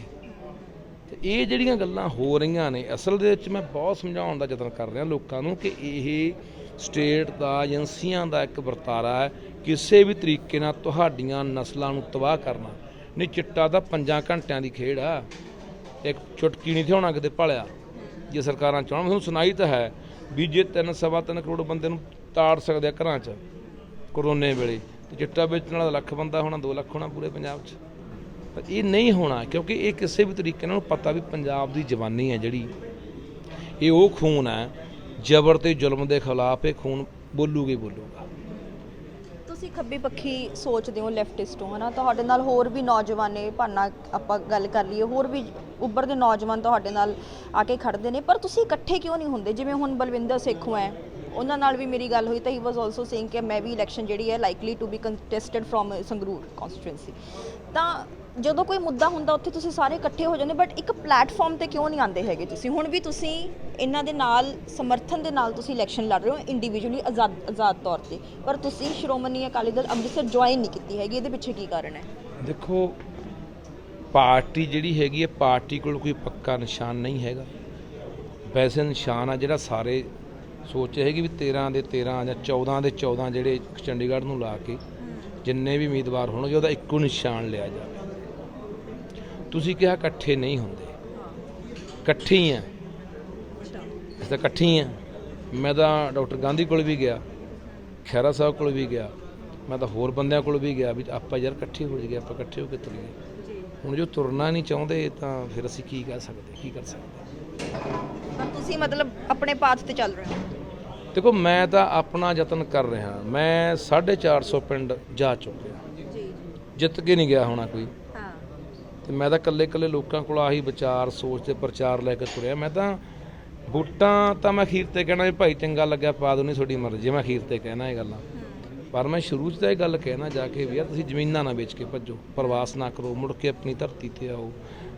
[SPEAKER 2] ਤੇ ਇਹ ਜਿਹੜੀਆਂ ਗੱਲਾਂ ਹੋ ਰਹੀਆਂ ਨੇ ਅਸਲ ਦੇ ਵਿੱਚ ਮੈਂ ਬਹੁਤ ਸਮਝਾਉਣ ਦਾ ਯਤਨ ਕਰ ਰਿਹਾ ਲੋਕਾਂ ਨੂੰ ਕਿ ਇਹ ਸਟੇਟ ਦਾ, ਏਜੰਸੀਆਂ ਦਾ ਇੱਕ ਵਰਤਾਰਾ ਹੈ, ਕਿਸੇ ਵੀ ਤਰੀਕੇ ਨਾਲ ਤੁਹਾਡੀਆਂ ਨਸਲਾਂ ਨੂੰ ਤਬਾਹ ਕਰਨਾ। ਨਹੀਂ ਚਿੱਟਾ ਤਾਂ ਪੰਜਾਂ ਘੰਟਿਆਂ ਦੀ ਖੇਡ ਆ। ਇੱਕ ਚੁਟਕੀ ਨਹੀਂ ਥਿਆਉਣਾ ਕਿਤੇ ਭਲਿਆ। ਜੇ ਸਰਕਾਰਾਂ ਚਾਹਣ, ਤੁਹਾਨੂੰ ਸੁਣਾਈ ਤਾਂ ਹੈ ਵੀ ਜੇ ਤਿੰਨ, ਸਵਾ ਤਿੰਨ ਕਰੋੜ ਬੰਦੇ ਨੂੰ ਤਾੜ ਸਕਦੇ ਆ ਘਰਾਂ 'ਚ ਕਰੋਨੇ ਵੇਲੇ, ਤੇ ਚਿੱਟਾ ਵੇਚਣ ਵਾਲਾ ਲੱਖ ਬੰਦਾ ਹੋਣਾ 2 ਲੱਖ ਹੋਣਾ ਪੂਰੇ ਪੰਜਾਬ 'ਚ। ਪਰ ਇਹ ਨਹੀਂ ਹੋਣਾ, ਕਿਉਂਕਿ ਇਹ ਕਿਸੇ ਵੀ ਤਰੀਕੇ ਨਾਲ ਪਤਾ ਵੀ ਪੰਜਾਬ ਦੀ ਜਵਾਨੀ ਹੈ ਜਿਹੜੀ। ਇਹ ਉਹ ਖੂਨ ਹੈ ਜ਼ਬਰ ਤੇ ਜ਼ੁਲਮ ਦੇ ਖਿਲਾਫ ਇਹ ਖੂਨ ਬੋਲੂਗਾ ਹੀ ਬੋਲੂਗਾ।
[SPEAKER 1] ਤੁਸੀਂ ਖੱਬੀ ਪੱਖੀ ਸੋਚਦੇ ਹੋ ਲੈਫਟਿਸਟ ਹੋ, ਹਨਾ? ਤੁਹਾਡੇ ਨਾਲ ਹੋਰ ਵੀ ਨੌਜਵਾਨ ਨੇ, ਭਾਨਾ ਆਪਾਂ ਗੱਲ ਕਰ ਲਈਏ, ਹੋਰ ਵੀ ਉੱਭਰਦੇ ਨੌਜਵਾਨ ਤੁਹਾਡੇ ਨਾਲ ਆ ਕੇ ਖੜਦੇ ਨੇ, ਪਰ ਤੁਸੀਂ ਇਕੱਠੇ ਕਿਉਂ ਨਹੀਂ ਹੁੰਦੇ? ਜਿਵੇਂ ਹੁਣ ਬਲਵਿੰਦਰ ਸੇਖੋਂ ਹੈ, ਉਹਨਾਂ ਨਾਲ ਵੀ ਮੇਰੀ ਗੱਲ ਹੋਈ ਤਾਂ ਹੀ ਵਾਸ ਆਲਸੋ ਸੇਇੰਗ ਕਿ ਮੈਂ ਵੀ ਇਲੈਕਸ਼ਨ ਜਿਹੜੀ ਹੈ likely to be contested from Sangrur constituency ਤਾਂ ਜਦੋਂ ਕੋਈ ਮੁੱਦਾ ਹੁੰਦਾ ਉੱਥੇ ਤੁਸੀਂ ਸਾਰੇ ਇਕੱਠੇ ਹੋ ਜਾਂਦੇ ਬਟ ਇੱਕ ਪਲੇਟਫਾਰਮ ਤੇ ਕਿਉਂ ਨਹੀਂ ਆਉਂਦੇ ਹੈਗੇ ਤੁਸੀਂ? ਹੁਣ ਵੀ ਤੁਸੀਂ ਇਹਨਾਂ ਦੇ ਨਾਲ ਸਮਰਥਨ ਦੇ ਨਾਲ ਤੁਸੀਂ ਇਲੈਕਸ਼ਨ ਲੜ ਰਹੇ ਹੋ ਇੰਡੀਵਿਜੂਅਲੀ ਆਜ਼ਾਦ ਆਜ਼ਾਦ ਤੌਰ ਤੇ। ਪਰ ਤੁਸੀਂ ਸ਼੍ਰੋਮਣੀ ਅਕਾਲੀ ਦਲ ਅੰਮ੍ਰਿਤਸਰ ਜੁਆਇਨ ਨਹੀਂ ਕੀਤੀ ਹੈਗੀ ਇਹਦੇ ਪਿੱਛੇ ਕੀ ਕਾਰਨ ਹੈ?
[SPEAKER 2] ਦੇਖੋ ਪਾਰਟੀ ਜਿਹੜੀ ਹੈਗੀ ਹੈ ਪਾਰਟੀ ਕੋਲ ਕੋਈ ਪੱਕਾ ਨਿਸ਼ਾਨ ਨਹੀਂ ਹੈਗਾ। ਵੈਸੇ ਨਿਸ਼ਾਨ ਆ ਜਿਹੜਾ ਸਾਰੇ ਸੋਚ ਹੈਗੀ ਵੀ 13 ਦੇ 13 ਜਾਂ 14 ਦੇ 14 ਜਿਹੜੇ ਚੰਡੀਗੜ੍ਹ ਨੂੰ ਲਾ ਕੇ ਜਿੰਨੇ ਵੀ ਉਮੀਦਵਾਰ ਹੋਣਗੇ ਉਹਦਾ ਇੱਕੋ ਨਿਸ਼ਾਨ ਲਿਆ ਜਾਵੇ। ਤੁਸੀਂ ਕਿਹਾ ਇਕੱਠੇ ਨਹੀਂ ਹੁੰਦੇ। ਇਕੱਠੇ ਹੀ ਆ। ਅਸੀਂ ਤਾਂ ਇਕੱਠੇ ਹੀ ਆ। ਮੈਂ ਤਾਂ ਡਾਕਟਰ ਗਾਂਧੀ ਕੋਲ ਵੀ ਗਿਆ ਖੈਰਾ ਸਾਹਿਬ ਕੋਲ ਵੀ ਗਿਆ ਮੈਂ ਤਾਂ ਹੋਰ ਬੰਦਿਆਂ ਕੋਲ ਵੀ ਗਿਆ ਵੀ ਆਪਾਂ ਯਾਰ ਇਕੱਠੇ ਹੋ ਜਾਈਏ ਆਪਾਂ ਇਕੱਠੇ ਹੋ ਕੇ ਤੁਰੀਏ। ਹੁਣ ਜੋ ਤੁਰਨਾ ਨਹੀਂ ਚਾਹੁੰਦੇ ਤਾਂ ਫਿਰ ਅਸੀਂ ਕੀ ਕਹਿ ਸਕਦੇ ਕੀ ਕਰ ਸਕਦੇ?
[SPEAKER 1] ਤਾਂ ਤੁਸੀਂ ਮਤਲਬ ਆਪਣੇ ਪਾਥ ਤੇ ਚੱਲ ਰਹੇ ਹੋ?
[SPEAKER 2] ਦੇਖੋ ਮੈਂ ਤਾਂ ਆਪਣਾ ਯਤਨ ਕਰ ਰਿਹਾ। ਮੈਂ 450 ਪਿੰਡ ਜਾ ਚੁੱਕਿਆ।
[SPEAKER 1] ਜੀ।
[SPEAKER 2] ਜਿੱਤ ਕੇ ਨਹੀਂ ਗਿਆ ਹੋਣਾ ਕੋਈ। ਤੇ ਮੈਂ ਤਾਂ ਇਕੱਲੇ ਇਕੱਲੇ ਲੋਕਾਂ ਕੋਲ ਆਹੀ ਵਿਚਾਰ, ਸੋਚ ਤੇ ਪ੍ਰਚਾਰ ਲੈ ਕੇ ਤੁਰਿਆ। ਮੈਂ ਤਾਂ ਵੋਟਾਂ ਤਾਂ ਮੈਂ ਅਖੀਰ ਤੇ ਕਹਿਣਾ ਵੀ ਭਾਈ ਚੰਗਾ ਲੱਗਿਆ, ਪਾ ਦੋ ਨਹੀਂ ਤੁਹਾਡੀ ਮਰਜ਼ੀ, ਮੈਂ ਅਖੀਰ ਤੇ ਕਹਿਣਾ ਇਹ ਗੱਲਾਂ। ਪਰ ਮੈਂ ਸ਼ੁਰੂ 'ਚ ਤਾਂ ਇਹ ਗੱਲ ਕਹਿਣਾ ਜਾ ਕੇ ਵੀ ਯਾਰ ਤੁਸੀਂ ਜ਼ਮੀਨਾਂ ਨਾ ਵੇਚ ਕੇ ਭੱਜੋ, ਪ੍ਰਵਾਸ ਨਾ ਕਰੋ, ਮੁੜ ਕੇ ਆਪਣੀ ਧਰਤੀ ਤੇ ਆਓ,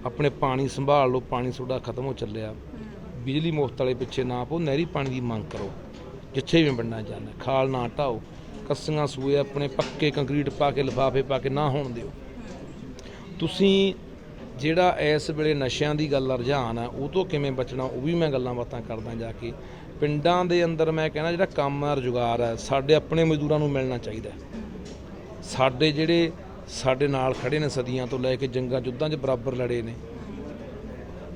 [SPEAKER 2] ਆਪਣੇ ਪਾਣੀ ਸੰਭਾਲ ਲਓ, ਪਾਣੀ ਤੁਹਾਡਾ ਖਤਮ ਹੋ ਚੱਲਿਆ। ਬਿਜਲੀ ਮੁਫਤ ਵਾਲੇ ਪਿੱਛੇ ਨਾ ਪਓ, ਨਹਿਰੀ ਪਾਣੀ ਦੀ ਮੰਗ ਕਰੋ। ਜਿੱਥੇ ਵੀ ਪਿੰਡਾਂ ਜਾਣਾ ਖਾਲ ਨਾ ਢਾਓ, ਕੱਸੀਆਂ ਸੂਏ ਆਪਣੇ ਪੱਕੇ ਕੰਕਰੀਟ ਪਾ ਕੇ, ਲਿਫਾਫੇ ਪਾ ਕੇ ਨਾ ਹੋਣ ਦਿਓ। ਤੁਸੀਂ ਜਿਹੜਾ ਇਸ ਵੇਲੇ ਨਸ਼ਿਆਂ ਦੀ ਗੱਲ ਰੁਝਾਨ ਆ ਉਹ ਤੋਂ ਕਿਵੇਂ ਬਚਣਾ, ਉਹ ਵੀ ਮੈਂ ਗੱਲਾਂ ਬਾਤਾਂ ਕਰਦਾ ਜਾ ਕੇ। ਪਿੰਡਾਂ ਦੇ ਅੰਦਰ ਮੈਂ ਕਹਿੰਦਾ ਜਿਹੜਾ ਕੰਮ ਆ ਰੁਜ਼ਗਾਰ ਹੈ, ਸਾਡੇ ਆਪਣੇ ਮਜ਼ਦੂਰਾਂ ਨੂੰ ਮਿਲਣਾ ਚਾਹੀਦਾ ਸਾਡੇ ਜਿਹੜੇ ਸਾਡੇ ਨਾਲ ਖੜੇ ਨੇ ਸਦੀਆਂ ਤੋਂ ਲੈ ਕੇ ਜੰਗਾਂ ਯੁੱਧਾਂ 'ਚ ਬਰਾਬਰ ਲੜੇ ਨੇ।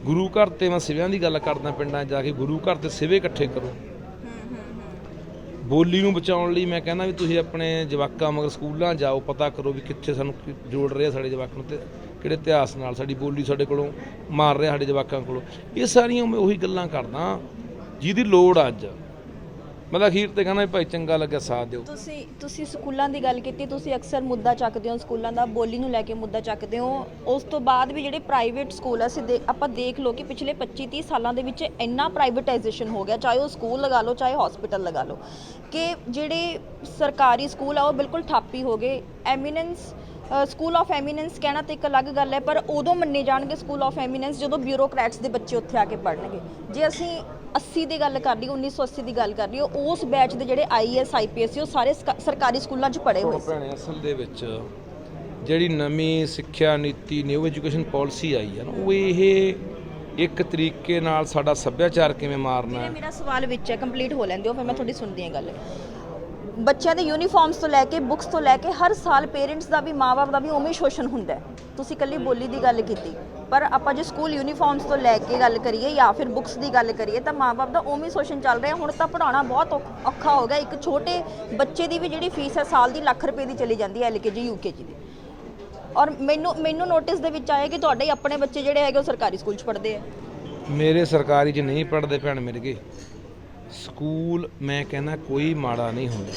[SPEAKER 2] ਗੁਰੂ ਘਰ ਤੇ ਮੈਂ ਸਿਵਿਆਂ ਦੀ ਗੱਲ ਕਰਦਾ ਪਿੰਡਾਂ 'ਚ ਜਾ ਕੇ, ਗੁਰੂ ਘਰ ਤੇ ਸਿਵੇ ਇਕੱਠੇ ਕਰੋ। ਬੋਲੀ ਨੂੰ ਬਚਾਉਣ ਲਈ ਮੈਂ ਕਹਿੰਦਾ ਵੀ ਤੁਸੀਂ ਆਪਣੇ ਜਵਾਕਾਂ ਮਗਰ ਸਕੂਲਾਂ ਜਾਓ, ਪਤਾ ਕਰੋ ਵੀ ਕਿੱਥੇ ਸਾਨੂੰ ਕੀ ਜੋੜ ਰਿਹਾ ਸਾਡੇ ਜਵਾਕ ਨੂੰ ਤੇ ਕਿਹੜੇ ਇਤਿਹਾਸ ਨਾਲ ਸਾਡੀ ਬੋਲੀ ਸਾਡੇ ਕੋਲੋਂ ਮਾਰ ਰਿਹਾ ਸਾਡੇ ਜਵਾਕਾਂ ਕੋਲੋਂ। ਇਹ ਸਾਰੀਆਂ ਮੈਂ ਉਹੀ ਗੱਲਾਂ ਕਰਦਾ, ਜਿਹਦੀ ਲੋੜ ਆ ਅੱਜ। ਮਤਲਬ ਅਖੀਰ ਤੇ ਕਹਿੰਦਾ ਵੀ ਭਾਈ ਚੰਗਾ ਲੱਗਿਆ ਸਾਥ ਦਿਓ।
[SPEAKER 1] ਤੁਸੀਂ ਤੁਸੀਂ ਸਕੂਲਾਂ ਦੀ ਗੱਲ ਕੀਤੀ, ਤੁਸੀਂ ਅਕਸਰ ਮੁੱਦਾ ਚੱਕਦੇ ਹੋ ਸਕੂਲਾਂ ਦਾ, ਬੋਲੀ ਨੂੰ ਲੈ ਕੇ ਮੁੱਦਾ ਚੱਕਦੇ ਹੋ। ਉਸ ਤੋਂ ਬਾਅਦ ਵੀ ਜਿਹੜੇ ਪ੍ਰਾਈਵੇਟ ਸਕੂਲ ਆ, ਅਸੀਂ ਦੇ- ਆਪਾਂ ਦੇਖ ਲਓ ਕਿ ਪਿਛਲੇ 25 30 ਸਾਲਾਂ ਦੇ ਵਿੱਚ ਇੰਨਾ ਪ੍ਰਾਈਵੇਟਾਈਜੇਸ਼ਨ ਹੋ ਗਿਆ, ਚਾਹੇ ਉਹ ਸਕੂਲ ਲਗਾ ਲਓ, ਚਾਹੇ ਹਸਪੀਟਲ ਲਗਾ ਲਓ, ਕਿ ਜਿਹੜੇ ਸਰਕਾਰੀ ਸਕੂਲ ਆ, ਉਹ ਬਿਲਕੁਲ ਠਾਪੀ ਹੋ ਗਏ। ਐਮੀਨੈਂਸ ਸਕੂਲ ਆਫ ਐਮੀਨੈਂਸ ਕਹਿਣਾ ਤਾਂ ਇੱਕ ਅਲੱਗ ਗੱਲ ਹੈ, ਪਰ ਉਦੋਂ ਮੰਨੇ ਜਾਣਗੇ ਸਕੂਲ ਆਫ ਐਮੀਨੈਂਸ ਜਦੋਂ ਬਿਊਰੋਕਰੈਟਸ ਦੇ ਬੱਚੇ ਉੱਥੇ ਆ ਕੇ ਪੜ੍ਹਨਗੇ। ਜੇ ਅਸੀਂ 80 ਦੀ ਗੱਲ ਕਰ ਲਈਏ 1980 ਦੀ ਗੱਲ ਕਰ ਲਈਏ ਉਸ ਬੈਚ ਦੇ ਜਿਹੜੇ ਆਈਐਸ ਆਈਪੀਐਸ ਸੀ ਉਹ ਸਾਰੇ ਸਕ- ਸਰਕਾਰੀ ਸਕੂਲਾਂ 'ਚ ਪੜ੍ਹੇ ਹੋਏ ਸੀ।
[SPEAKER 2] ਭੈਣੇ ਅਸਲ ਦੇ ਵਿੱਚ ਜਿਹੜੀ ਨਵੀਂ ਸਿੱਖਿਆ ਨੀਤੀ ਨਿਊ ਐਜੂਕੇਸ਼ਨ ਪਾਲਿਸੀ ਆਈ ਹੈ ਨਾ ਉਹ ਇਹ ਇੱਕ ਤਰੀਕੇ ਨਾਲ ਸਾਡਾ ਸੱਭਿਆਚਾਰ ਕਿਵੇਂ ਮਾਰਨਾ ਹੈ?
[SPEAKER 1] ਮੇਰਾ ਸਵਾਲ ਵਿੱਚ ਹੈ ਕੰਪਲੀਟ ਹੋ ਲੈਂਦੇ ਹੋ ਫਿਰ ਮੈਂ ਤੁਹਾਡੀ ਸੁਣਦੀ ਹਾਂ ਗੱਲ। ਬੱਚਿਆਂ ਦੇ ਯੂਨੀਫਾਰਮਸ ਤੋਂ ਲੈ ਕੇ ਬੁੱਕਸ ਤੋਂ ਲੈ ਕੇ ਹਰ ਸਾਲ ਪੇਰੈਂਟਸ ਦਾ ਵੀ ਮਾਪੇ ਦਾ ਵੀ ਉਵੇਂ ਹੀ ਸ਼ੋਸ਼ਣ ਹੁੰਦਾ ਹੈ। ਤੁਸੀਂ ਕੱਲੀ ਬੋਲੀ ਦੀ ਗੱਲ ਕੀਤੀ। ਪਰ ਆਪਾਂ ਜੇ ਸਕੂਲ ਯੂਨੀਫਾਰਮਸ ਤੋਂ ਲੈ ਕੇ ਗੱਲ ਕਰੀਏ ਜਾਂ ਫਿਰ ਬੁੱਕਸ ਦੀ ਗੱਲ ਕਰੀਏ ਤਾਂ ਮਾਪੇ ਦਾ ਉਵੇਂ ਸ਼ੋਸ਼ਣ ਚੱਲ ਰਿਹਾ। ਹੁਣ ਤਾਂ ਪੜਾਉਣਾ ਬਹੁਤ ਔਖ- ਔਖਾ ਹੋ ਗਿਆ। ਇੱਕ ਛੋਟੇ ਬੱਚੇ ਦੀ ਵੀ ਜਿਹੜੀ ਫੀਸ ਹੈ ਸਾਲ ਦੀ ਲੱਖ ਰੁਪਏ ਦੀ ਚਲੀ ਜਾਂਦੀ ਹੈ ਐਲਕੇਜੀ ਯੂਕੇਜੀ ਦੀ। ਔਰ ਮੈਨੂੰ ਮੈਨੂੰ ਨੋਟਿਸ ਦੇ ਵਿੱਚ ਆਇਆ ਕਿ ਤੁਹਾਡੇ ਆਪਣੇ ਬੱਚੇ ਜਿਹੜੇ ਹੈਗੇ ਉਹ ਸਰਕਾਰੀ ਸਕੂਲ 'ਚ ਪੜ੍ਹਦੇ ਆ।
[SPEAKER 2] ਮੇਰੇ ਸਰਕਾਰੀ 'ਚ ਨਹੀਂ ਪੜਦੇ ਭੈਣ ਮੇਰੇ ਕੇ। ਸਕੂਲ ਮੈਂ ਕਹਿੰਦਾ ਕੋਈ ਮਾੜਾ ਨਹੀਂ ਹੁੰਦਾ।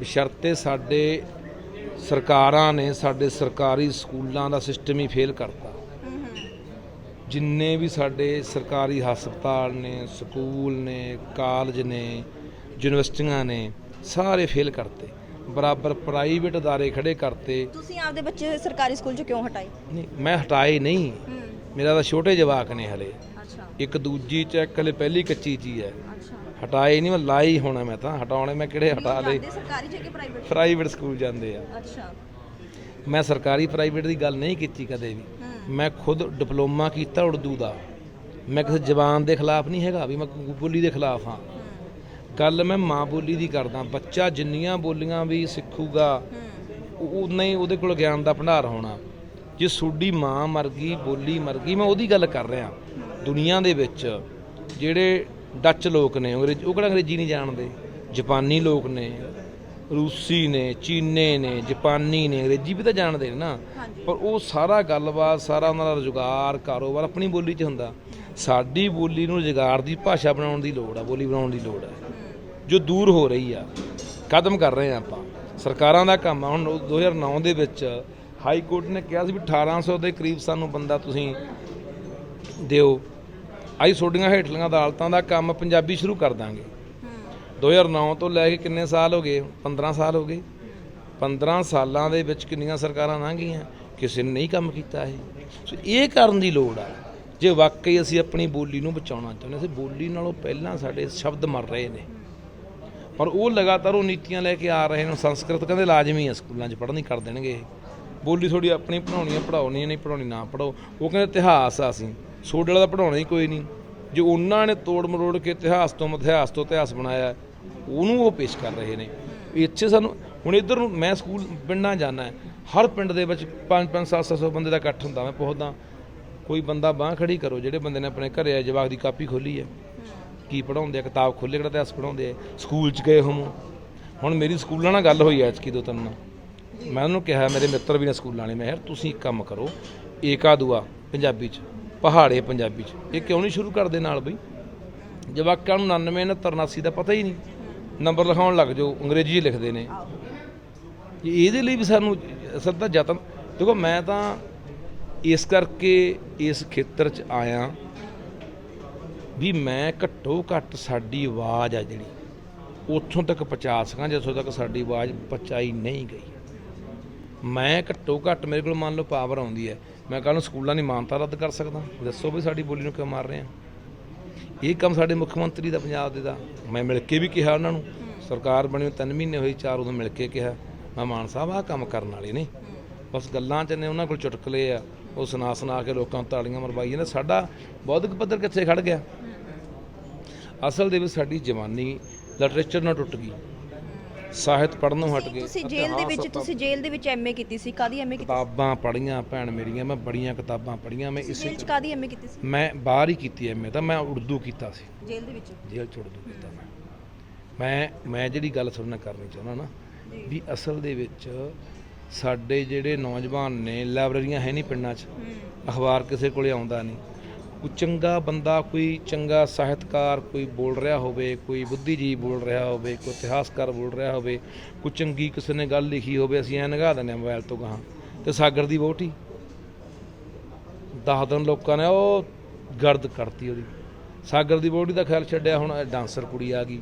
[SPEAKER 2] ਬਸ਼ਰਤੇ ਸਾਡੇ ਸਰਕਾਰਾਂ ਨੇ ਸਾਡੇ ਸਰਕਾਰੀ ਸਕੂਲਾਂ ਦਾ ਸਿਸਟਮ ਹੀ ਫੇਲ ਕਰਤਾ। ਜਿੰਨੇ ਵੀ ਸਾਡੇ ਸਰਕਾਰੀ ਹਸਪਤਾਲ ਨੇ ਸਕੂਲ ਨੇ ਕਾਲਜ ਨੇ ਯੂਨੀਵਰਸਿਟੀਆਂ ਨੇ ਸਾਰੇ ਫੇਲ ਕਰਤੇ। ਬਰਾਬਰ ਪ੍ਰਾਈਵੇਟ ਅਦਾਰੇ ਖੜੇ ਕਰਤੇ।
[SPEAKER 1] ਤੁਸੀਂ ਆਪਦੇ ਬੱਚੇ ਸਰਕਾਰੀ ਸਕੂਲ 'ਚ ਕਿਉਂ ਹਟਾਏ?
[SPEAKER 2] ਨਹੀਂ ਮੈਂ ਹਟਾਏ ਨਹੀਂ। ਮੇਰਾ ਤਾਂ ਛੋਟੇ ਜਵਾਕ ਨੇ ਹਲੇ।
[SPEAKER 1] ਅੱਛਾ।
[SPEAKER 2] ਇੱਕ ਦੂਜੀ ਚੈੱਕ ਹਲੇ ਪਹਿਲੀ ਕੱਚੀ ਚੀ ਹੈ।
[SPEAKER 1] ਅੱਛਾ।
[SPEAKER 2] ਹਟਾਏ ਨਹੀਂ ਮੈਂ ਲਾਈ ਹੋਣਾ ਮੈਂ ਤਾਂ। ਹਟਾਉਣੇ ਮੈਂ ਕਿਹੜੇ ਹਟਾ ਲਏ?
[SPEAKER 1] ਸਰਕਾਰੀ 'ਚ ਕਿ ਪ੍ਰਾਈਵੇਟ
[SPEAKER 2] ਪ੍ਰਾਈਵੇਟ ਸਕੂਲ ਜਾਂਦੇ ਆ।
[SPEAKER 1] ਅੱਛਾ।
[SPEAKER 2] ਮੈਂ ਸਰਕਾਰੀ ਪ੍ਰਾਈਵੇਟ ਦੀ ਗੱਲ ਨਹੀਂ ਕੀਤੀ ਕਦੇ ਵੀ। ਮੈਂ ਖੁਦ ਡਿਪਲੋਮਾ ਕੀਤਾ ਉਰਦੂ ਦਾ। ਮੈਂ ਕਿਸੇ ਜ਼ਬਾਨ ਦੇ ਖਿਲਾਫ ਨਹੀਂ ਹੈਗਾ ਵੀ ਮੈਂ ਬੋਲੀ ਦੇ ਖਿਲਾਫ ਹਾਂ। ਗੱਲ ਮੈਂ ਮਾਂ ਬੋਲੀ ਦੀ ਕਰਦਾ। ਬੱਚਾ ਜਿੰਨੀਆਂ ਬੋਲੀਆਂ ਵੀ ਸਿੱਖੂਗਾ ਉਨਾ ਹੀ ਉਹਦੇ ਕੋਲ ਗਿਆਨ ਦਾ ਭੰਡਾਰ ਹੋਣਾ। ਜੇ ਤੁਹਾਡੀ ਮਾਂ ਮਰ ਗਈ ਬੋਲੀ ਮਰ ਗਈ ਮੈਂ ਉਹਦੀ ਗੱਲ ਕਰ ਰਿਹਾ। ਦੁਨੀਆ ਦੇ ਵਿੱਚ ਜਿਹੜੇ ਡੱਚ ਲੋਕ ਨੇ ਅੰਗਰੇਜ਼ ਉਹ ਕਿਹੜਾ ਅੰਗਰੇਜ਼ੀ ਨਹੀਂ ਜਾਣਦੇ? ਜਾਪਾਨੀ ਲੋਕ ਨੇ ਰੂਸੀ ਨੇ ਚੀਨੇ ਨੇ ਜਾਪਾਨੀ ਨੇ ਅੰਗਰੇਜ਼ੀ ਵੀ ਤਾਂ ਜਾਣਦੇ ਨੇ ਨਾ। ਪਰ ਉਹ ਸਾਰਾ ਗੱਲਬਾਤ ਸਾਰਾ ਉਹਨਾਂ ਦਾ ਰੁਜ਼ਗਾਰ ਕਾਰੋਬਾਰ ਆਪਣੀ ਬੋਲੀ 'ਚ ਹੁੰਦਾ। ਸਾਡੀ ਬੋਲੀ ਨੂੰ ਰੁਜ਼ਗਾਰ ਦੀ ਭਾਸ਼ਾ ਬਣਾਉਣ ਦੀ ਲੋੜ ਆ ਬੋਲੀ ਬਣਾਉਣ ਦੀ ਲੋੜ ਆ। ਜੋ ਦੂਰ ਹੋ ਰਹੀ ਆ ਕਦਮ ਕਰ ਰਹੇ ਆ ਆਪਾਂ। ਸਰਕਾਰਾਂ ਦਾ ਕੰਮ ਆ ਹੁਣ 2009 ਦੇ ਵਿੱਚ ਹਾਈ ਕੋਰਟ ਨੇ ਕਿਹਾ ਸੀ ਵੀ 1800 ਦੇ ਕਰੀਬ ਸਾਨੂੰ ਬੰਦਾ ਤੁਸੀਂ ਦਿਓ। ਆਈ ਤੁਹਾਡੀਆਂ ਹੇਠਲੀਆਂ ਅਦਾਲਤਾਂ ਦਾ ਕੰਮ ਪੰਜਾਬੀ ਸ਼ੁਰੂ ਕਰ ਦਾਂਗੇ। 2009 ਤੋਂ ਲੈ ਕੇ ਕਿੰਨੇ ਸਾਲ ਹੋ ਗਏ? 15 ਸਾਲ ਹੋ ਗਏ। 15 ਸਾਲਾਂ ਦੇ ਵਿੱਚ ਕਿੰਨੀਆਂ ਸਰਕਾਰਾਂ ਲੰਘੀਆਂ ਕਿਸੇ ਨੇ ਨਹੀਂ ਕੰਮ ਕੀਤਾ ਇਹ। ਸੋ ਇਹ ਕਰਨ ਦੀ ਲੋੜ ਆ। ਜੇ ਵਾਕਈ ਅਸੀਂ ਆਪਣੀ ਬੋਲੀ ਨੂੰ ਬਚਾਉਣਾ ਚਾਹੁੰਦੇ ਅਸੀਂ ਬੋਲੀ ਨਾਲੋਂ ਪਹਿਲਾਂ ਸਾਡੇ ਸ਼ਬਦ ਮਰ ਰਹੇ ਨੇ। ਪਰ ਉਹ ਲਗਾਤਾਰ ਉਹ ਨੀਤੀਆਂ ਲੈ ਕੇ ਆ ਰਹੇ ਨੇ। ਸੰਸਕ੍ਰਿਤ ਕਹਿੰਦੇ ਲਾਜ਼ਮੀ ਆ, ਸਕੂਲਾਂ 'ਚ ਪੜ੍ਹਨੀ ਕਰ ਦੇਣਗੇ ਇਹ। ਬੋਲੀ ਥੋੜੀ ਆਪਣੀ ਪੜਾਉਣੀ ਆ ਪੜਾਉਣੀ ਨਹੀਂ ਪੜਾਉਣੀ ਨਾ ਪੜਾਓ ਉਹ ਕਹਿੰਦੇ ਇਤਿਹਾਸ ਆ ਅਸੀਂ। ਸੋਡੇ ਵਾਲਾ ਤਾਂ ਪੜਾਉਣਾ ਹੀ ਕੋਈ ਨਹੀਂ। ਜੇ ਉਹਨਾਂ ਨੇ ਤੋੜ ਮਰੋੜ ਕੇ ਇਤਿਹਾਸ ਤੋਂ ਇਤਿਹਾਸ ਤੋਂ ਇਤਿਹਾਸ ਬਣਾਇਆ ਉਹਨੂੰ ਉਹ ਪੇਸ਼ ਕਰ ਰਹੇ ਨੇ। ਇੱਥੇ ਸਾਨੂੰ ਹੁਣ ਇੱਧਰ ਨੂੰ ਮੈਂ ਸਕੂਲ ਪਿੰਡਾਂ ਜਾਣਾ ਹਰ ਪਿੰਡ ਦੇ ਵਿੱਚ 5 5 7 700 ਬੰਦੇ ਦਾ ਇਕੱਠ ਹੁੰਦਾ। ਮੈਂ ਪਹੁੰਚਦਾ ਕੋਈ ਬੰਦਾ ਬਾਹ ਖੜੀ ਕਰੋ, ਜਿਹੜੇ ਬੰਦੇ ਨੇ ਆਪਣੇ ਘਰੇ ਆ ਜਵਾਕ ਦੀ ਕਾਪੀ ਖੋਲੀ ਹੈ। ਕੀ ਪੜਾਉਂਦੇ ਆ, ਕਿਤਾਬ ਖੋਲ੍ਹੇ ਕਿਹੜਾ ਇਤਿਹਾਸ ਪੜਾਉਂਦੇ ਆ। ਸਕੂਲ 'ਚ ਗਏ ਹੋਮੋ ਹੁਣ ਮੇਰੀ ਸਕੂਲਾਂ ਨਾਲ ਗੱਲ ਹੋਈ ਐ ਐਤਕੀ ਦੋ ਤਿੰਨ ਨਾਲ ਮੈਂ ਉਹਨੂੰ ਕਿਹਾ, ਮੇਰੇ ਮਿੱਤਰ ਵੀ ਨੇ ਸਕੂਲਾਂ ਵਾਲੇ, ਮੈਂ ਯਾਰ ਤੁਸੀਂ ਇੱਕ ਕੰਮ ਕਰੋ, ਏਕਾ ਦੁਆ ਪੰਜਾਬੀ 'ਚ, ਪਹਾੜੇ ਪੰਜਾਬੀ 'ਚ। ਇਹ ਕਿਉਂ ਨਹੀਂ ਸ਼ੁਰੂ ਕਰਦੇ ਨਾਲ ਬਈ? ਜਵਾਕਾਂ ਨੂੰ 99 69 89 ਦਾ ਪਤਾ ਹੀ ਨਹੀਂ। ਨੰਬਰ ਲਿਖਾਉਣ ਲੱਗ ਜਾਓ, ਅੰਗਰੇਜ਼ੀ ਲਿਖਦੇ ਨੇ। ਇਹਦੇ ਲਈ ਵੀ ਸਾਨੂੰ ਅਸਲ ਤਾਂ ਯਤਨ, ਦੇਖੋ ਮੈਂ ਤਾਂ ਇਸ ਕਰਕੇ ਇਸ ਖੇਤਰ 'ਚ ਆਇਆ ਵੀ ਮੈਂ ਘੱਟੋ ਘੱਟ ਸਾਡੀ ਆਵਾਜ਼ ਆ ਜਿਹੜੀ, ਉੱਥੋਂ ਤੱਕ ਪਹੁੰਚਾ ਸਕਾਂ ਜਿੱਥੋਂ ਤੱਕ ਸਾਡੀ ਆਵਾਜ਼ ਪਹੁੰਚਾਈ ਨਹੀਂ ਗਈ। ਮੈਂ ਘੱਟੋ ਘੱਟ ਮੇਰੇ ਕੋਲ ਮੰਨ ਲਓ ਪਾਵਰ ਆਉਂਦੀ ਹੈ। ਮੈਂ ਕੱਲ੍ਹ ਨੂੰ ਸਕੂਲਾਂ ਦੀ ਮਾਨਤਾ ਰੱਦ ਕਰ ਸਕਦਾ। ਦੱਸੋ ਵੀ ਸਾਡੀ ਬੋਲੀ ਨੂੰ ਕਿਉਂ ਮਾਰ ਰਹੇ ਆ? ਇਹ ਕੰਮ ਸਾਡੇ ਮੁੱਖ ਮੰਤਰੀ ਦਾ, ਪੰਜਾਬ ਦੇ ਦਾ। ਮੈਂ ਮਿਲ ਕੇ ਵੀ ਕਿਹਾ ਉਹਨਾਂ ਨੂੰ, ਸਰਕਾਰ ਬਣੀ ਨੂੰ ਤਿੰਨ ਮਹੀਨੇ ਹੋਏ, ਚਾਰ ਉਦੋਂ ਮਿਲ ਕੇ ਕਿਹਾ। ਮੈਂ ਮਾਨ ਸਾਹਿਬ, ਆਹ ਕੰਮ ਕਰਨ ਵਾਲੇ ਨੇ। ਬਸ ਗੱਲਾਂ 'ਚ ਨੇ, ਉਹਨਾਂ ਕੋਲ ਚੁਟਕਲੇ ਆ। ਉਹ ਸੁਣਾ ਸੁਣਾ ਕੇ ਲੋਕਾਂ ਨੂੰ ਤਾੜੀਆਂ ਮਰਵਾਈ ਜਾਂਦੇ। ਸਾਡਾ ਬੌਧਿਕ ਪੱਧਰ ਕਿੱਥੇ ਖੜ ਗਿਆ? ਅਸਲ ਦੇ ਵਿੱਚ ਸਾਡੀ ਜਵਾਨੀ ਲਿਟਰੇਚਰ ਨਾਲ ਟੁੱਟ ਗਈ। ਸਾਹਿਤ ਪੜ੍ਹਨੋਂ ਹਟ ਗਏ।
[SPEAKER 1] ਤੁਸੀਂ ਜੇਲ੍ਹ ਦੇ ਵਿੱਚ ਤੁਸੀਂ ਜੇਲ੍ਹ ਦੇ ਵਿੱਚ ਐਮਏ ਕੀਤੀ ਸੀ ਕਾਦੀ ਐਮਏ ਕੀਤੀ
[SPEAKER 2] ਕਿਤਾਬਾਂ ਪੜ੍ਹੀਆਂ ਭੈਣ ਮੇਰੀਆਂ ਮੈਂ ਬੜੀਆਂ ਕਿਤਾਬਾਂ ਪੜ੍ਹੀਆਂ ਮੈਂ ਇਸੇ
[SPEAKER 1] ਜੇਲ੍ਹ ਚ ਕਾਦੀ ਐਮਏ ਕੀਤੀ ਸੀ?
[SPEAKER 2] ਮੈਂ ਬਾਹਰ ਹੀ ਕੀਤੀ ਐ ਮੈਂ ਤਾਂ ਮੈਂ ਉਰਦੂ ਕੀਤਾ ਸੀ।
[SPEAKER 1] ਜੇਲ੍ਹ ਦੇ ਵਿੱਚ?
[SPEAKER 2] ਜੇਲ੍ਹ ਚ ਉਰਦੂ ਕੀਤਾ ਮੈਂ। ਮੈਂ ਮੈਂ ਜਿਹੜੀ ਗੱਲ ਤੁਹਾਡੇ ਨਾਲ ਕਰਨੀ ਚਾਹੁੰਦਾ ਨਾ ਵੀ ਅਸਲ ਦੇ ਵਿੱਚ ਸਾਡੇ ਜਿਹੜੇ ਨੌਜਵਾਨ ਨੇ ਲਾਇਬ੍ਰੇਰੀਆਂ ਹੈ ਨਹੀਂ ਪਿੰਡਾਂ 'ਚ। ਅਖਬਾਰ ਕਿਸੇ ਕੋਲੇ ਆਉਂਦਾ ਨਹੀਂ। ਕੋਈ ਚੰਗਾ ਬੰਦਾ, ਕੋਈ ਚੰਗਾ ਸਾਹਿਤਕਾਰ ਕੋਈ ਬੋਲ ਰਿਹਾ ਹੋਵੇ, ਕੋਈ ਬੁੱਧੀਜੀਵ ਬੋਲ ਰਿਹਾ ਹੋਵੇ, ਕੋਈ ਇਤਿਹਾਸਕਾਰ ਬੋਲ ਰਿਹਾ ਹੋਵੇ, ਕੋਈ ਚੰਗੀ ਕਿਸੇ ਨੇ ਗੱਲ ਲਿਖੀ ਹੋਵੇ, ਅਸੀਂ ਐ ਨਗਾ ਦਿੰਦੇ ਹਾਂ ਮੋਬਾਈਲ ਤੋਂ ਗਾਹਾਂ। ਤੇ ਸਾਗਰ ਦੀ ਵੋਟੀ ਦਸ ਦਿਨ ਲੋਕਾਂ ਨੇ ਉਹ ਗਰਦ ਕਰਤੀ ਉਹਦੀ। ਸਾਗਰ ਦੀ ਬੋਡੀ ਦਾ ਖਿਆਲ ਛੱਡਿਆ, ਹੁਣ ਡਾਂਸਰ ਕੁੜੀ ਆ ਗਈ,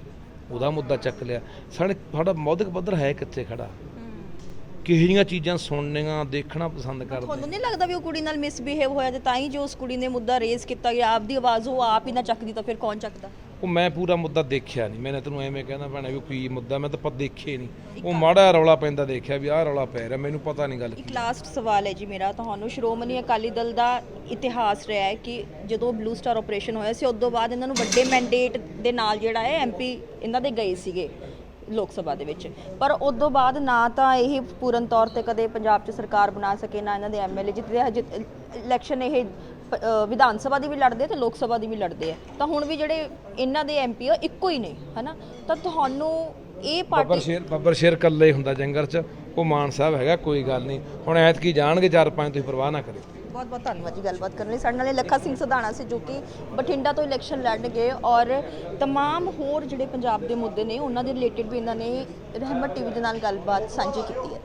[SPEAKER 2] ਉਹਦਾ ਮੁੱਦਾ ਚੱਕ ਲਿਆ। ਸਾਡੇ ਸਾਡਾ ਮੌਧਿਕ ਪੱਧਰ ਹੈ ਕਿੱਥੇ ਖੜਾ? ਕਿਹੋ ਜਿਹੀਆਂ ਚੀਜ਼ਾਂ ਸੁਣਨੀਆਂ ਦੇਖਣਾ ਪਸੰਦ ਕਰਦੇ
[SPEAKER 1] ਤੁਹਾਨੂੰ ਨਹੀਂ ਲੱਗਦਾ ਵੀ ਉਹ ਕੁੜੀ ਨਾਲ ਮਿਸਬਿਹੇਵ ਹੋਇਆ ਤੇ ਤਾਂ ਹੀ ਜੋ ਉਸ ਕੁੜੀ ਨੇ ਮੁੱਦਾ ਰੇਜ਼ ਕੀਤਾ ਗਿਆ ਆਪਦੀ ਆਵਾਜ਼ ਉਹ ਆਪ ਹੀ ਨਾ ਚੱਕਦੀ ਤਾਂ ਫਿਰ ਕੌਣ ਚੱਕਦਾ?
[SPEAKER 2] ਉਹ ਮੈਂ ਪੂਰਾ ਮੁੱਦਾ ਦੇਖਿਆ ਨਹੀਂ। ਮੈਨੇ ਤੈਨੂੰ ਐਵੇਂ ਕਹਿੰਦਾ ਭੈਣੇ ਵੀ ਕੀ ਮੁੱਦਾ ਮੈਂ ਤਾਂ ਪਤਾ ਦੇਖਿਆ ਹੀ ਨਹੀਂ ਉਹ ਮਾੜਾ ਰੌਲਾ ਪੈਂਦਾ ਦੇਖਿਆ ਵੀ ਆਹ ਰੌਲਾ ਪੈ ਰਿਹਾ ਮੈਨੂੰ ਪਤਾ ਨਹੀਂ ਗੱਲ
[SPEAKER 1] ਇੱਕ ਲਾਸਟ ਸਵਾਲ ਹੈ ਜੀ ਮੇਰਾ ਤੁਹਾਨੂੰ। ਸ਼੍ਰੋਮਣੀ ਅਕਾਲੀ ਦਲ ਦਾ ਇਤਿਹਾਸ ਰਿਹਾ ਹੈ ਕਿ ਜਦੋਂ ਬਲੂ ਸਟਾਰ ਆਪਰੇਸ਼ਨ ਹੋਇਆ ਸੀ ਉਸ ਤੋਂ ਬਾਅਦ ਇਹਨਾਂ ਨੂੰ ਵੱਡੇ ਮੈਂਡੇਟ ਦੇ ਨਾਲ ਜਿਹੜਾ ਹੈ ਐਮਪੀ ਇਹਨਾਂ ਦੇ ਗਏ ਸੀਗੇ। ਲੋਕ ਸਭਾ ਦੇ ਵਿੱਚ। ਪਰ ਉਸ ਤੋਂ ਬਾਅਦ ਨਾ ਤਾਂ ਇਹ ਪੂਰਨ ਤੌਰ ਤੇ ਕਦੇ ਪੰਜਾਬ 'ਚ ਸਰਕਾਰ ਬਣਾ ਸਕੇ, ਨਾ ਇਹਨਾਂ ਦੇ ਐਮਐਲਏ ਜਿੱਤਦੇ ਹਜੇ ਇਲੈਕਸ਼ਨ ਇਹ ਵਿਧਾਨ ਸਭਾ ਦੀ ਵੀ ਲੜਦੇ ਆ ਤੇ ਲੋਕ ਸਭਾ ਦੀ ਵੀ ਲੜਦੇ ਆ। ਤਾਂ ਹੁਣ ਵੀ ਜਿਹੜੇ ਇਹਨਾਂ ਦੇ ਐਮਪੀ ਆ, ਇੱਕੋ ਹੀ ਨੇ, ਹਨਾ? ਤਾਂ ਤੁਹਾਨੂੰ ਇਹ
[SPEAKER 2] ਬੱਬਰ ਸ਼ੇਰ ਬੱਬਰ ਸ਼ੇਰ ਇਕੱਲੇ ਹੁੰਦਾ ਜੰਗਲ 'ਚ। ਉਹ ਮਾਨ ਸਾਹਿਬ ਹੈਗਾ, ਕੋਈ ਗੱਲ ਨਹੀਂ। ਹੁਣ ਐਤਕੀ ਜਾਣਗੇ, ਚਾਰ ਪੰਜ ਤੁਸੀਂ ਪਰਵਾਹ ਨਾ ਕਰਿਓ।
[SPEAKER 1] ਬਹੁਤ ਬਹੁਤ ਧੰਨਵਾਦ ਜੀ ਗੱਲਬਾਤ ਕਰਨ ਲਈ ਸਾਡੇ ਨਾਲ ਇਹ ਲੱਖਾ ਸਿੰਘ ਸਧਾਣਾ ਸੀ ਜੋ ਕਿ ਬਠਿੰਡਾ ਤੋਂ ਇਲੈਕਸ਼ਨ ਲੜਨਗੇ ਔਰ तमाम ਹੋਰ ਜਿਹੜੇ ਪੰਜਾਬ ਦੇ ਮੁੱਦੇ ਨੇ ਉਹਨਾਂ ਦੇ ਰਿਲੇਟਡ ਵੀ ਇਹਨਾਂ ਨੇ ਰਹਿਮਤ ਟੀਵੀ ਦੇ ਨਾਲ ਗੱਲਬਾਤ ਸਾਂਝੀ ਕੀਤੀ ਹੈ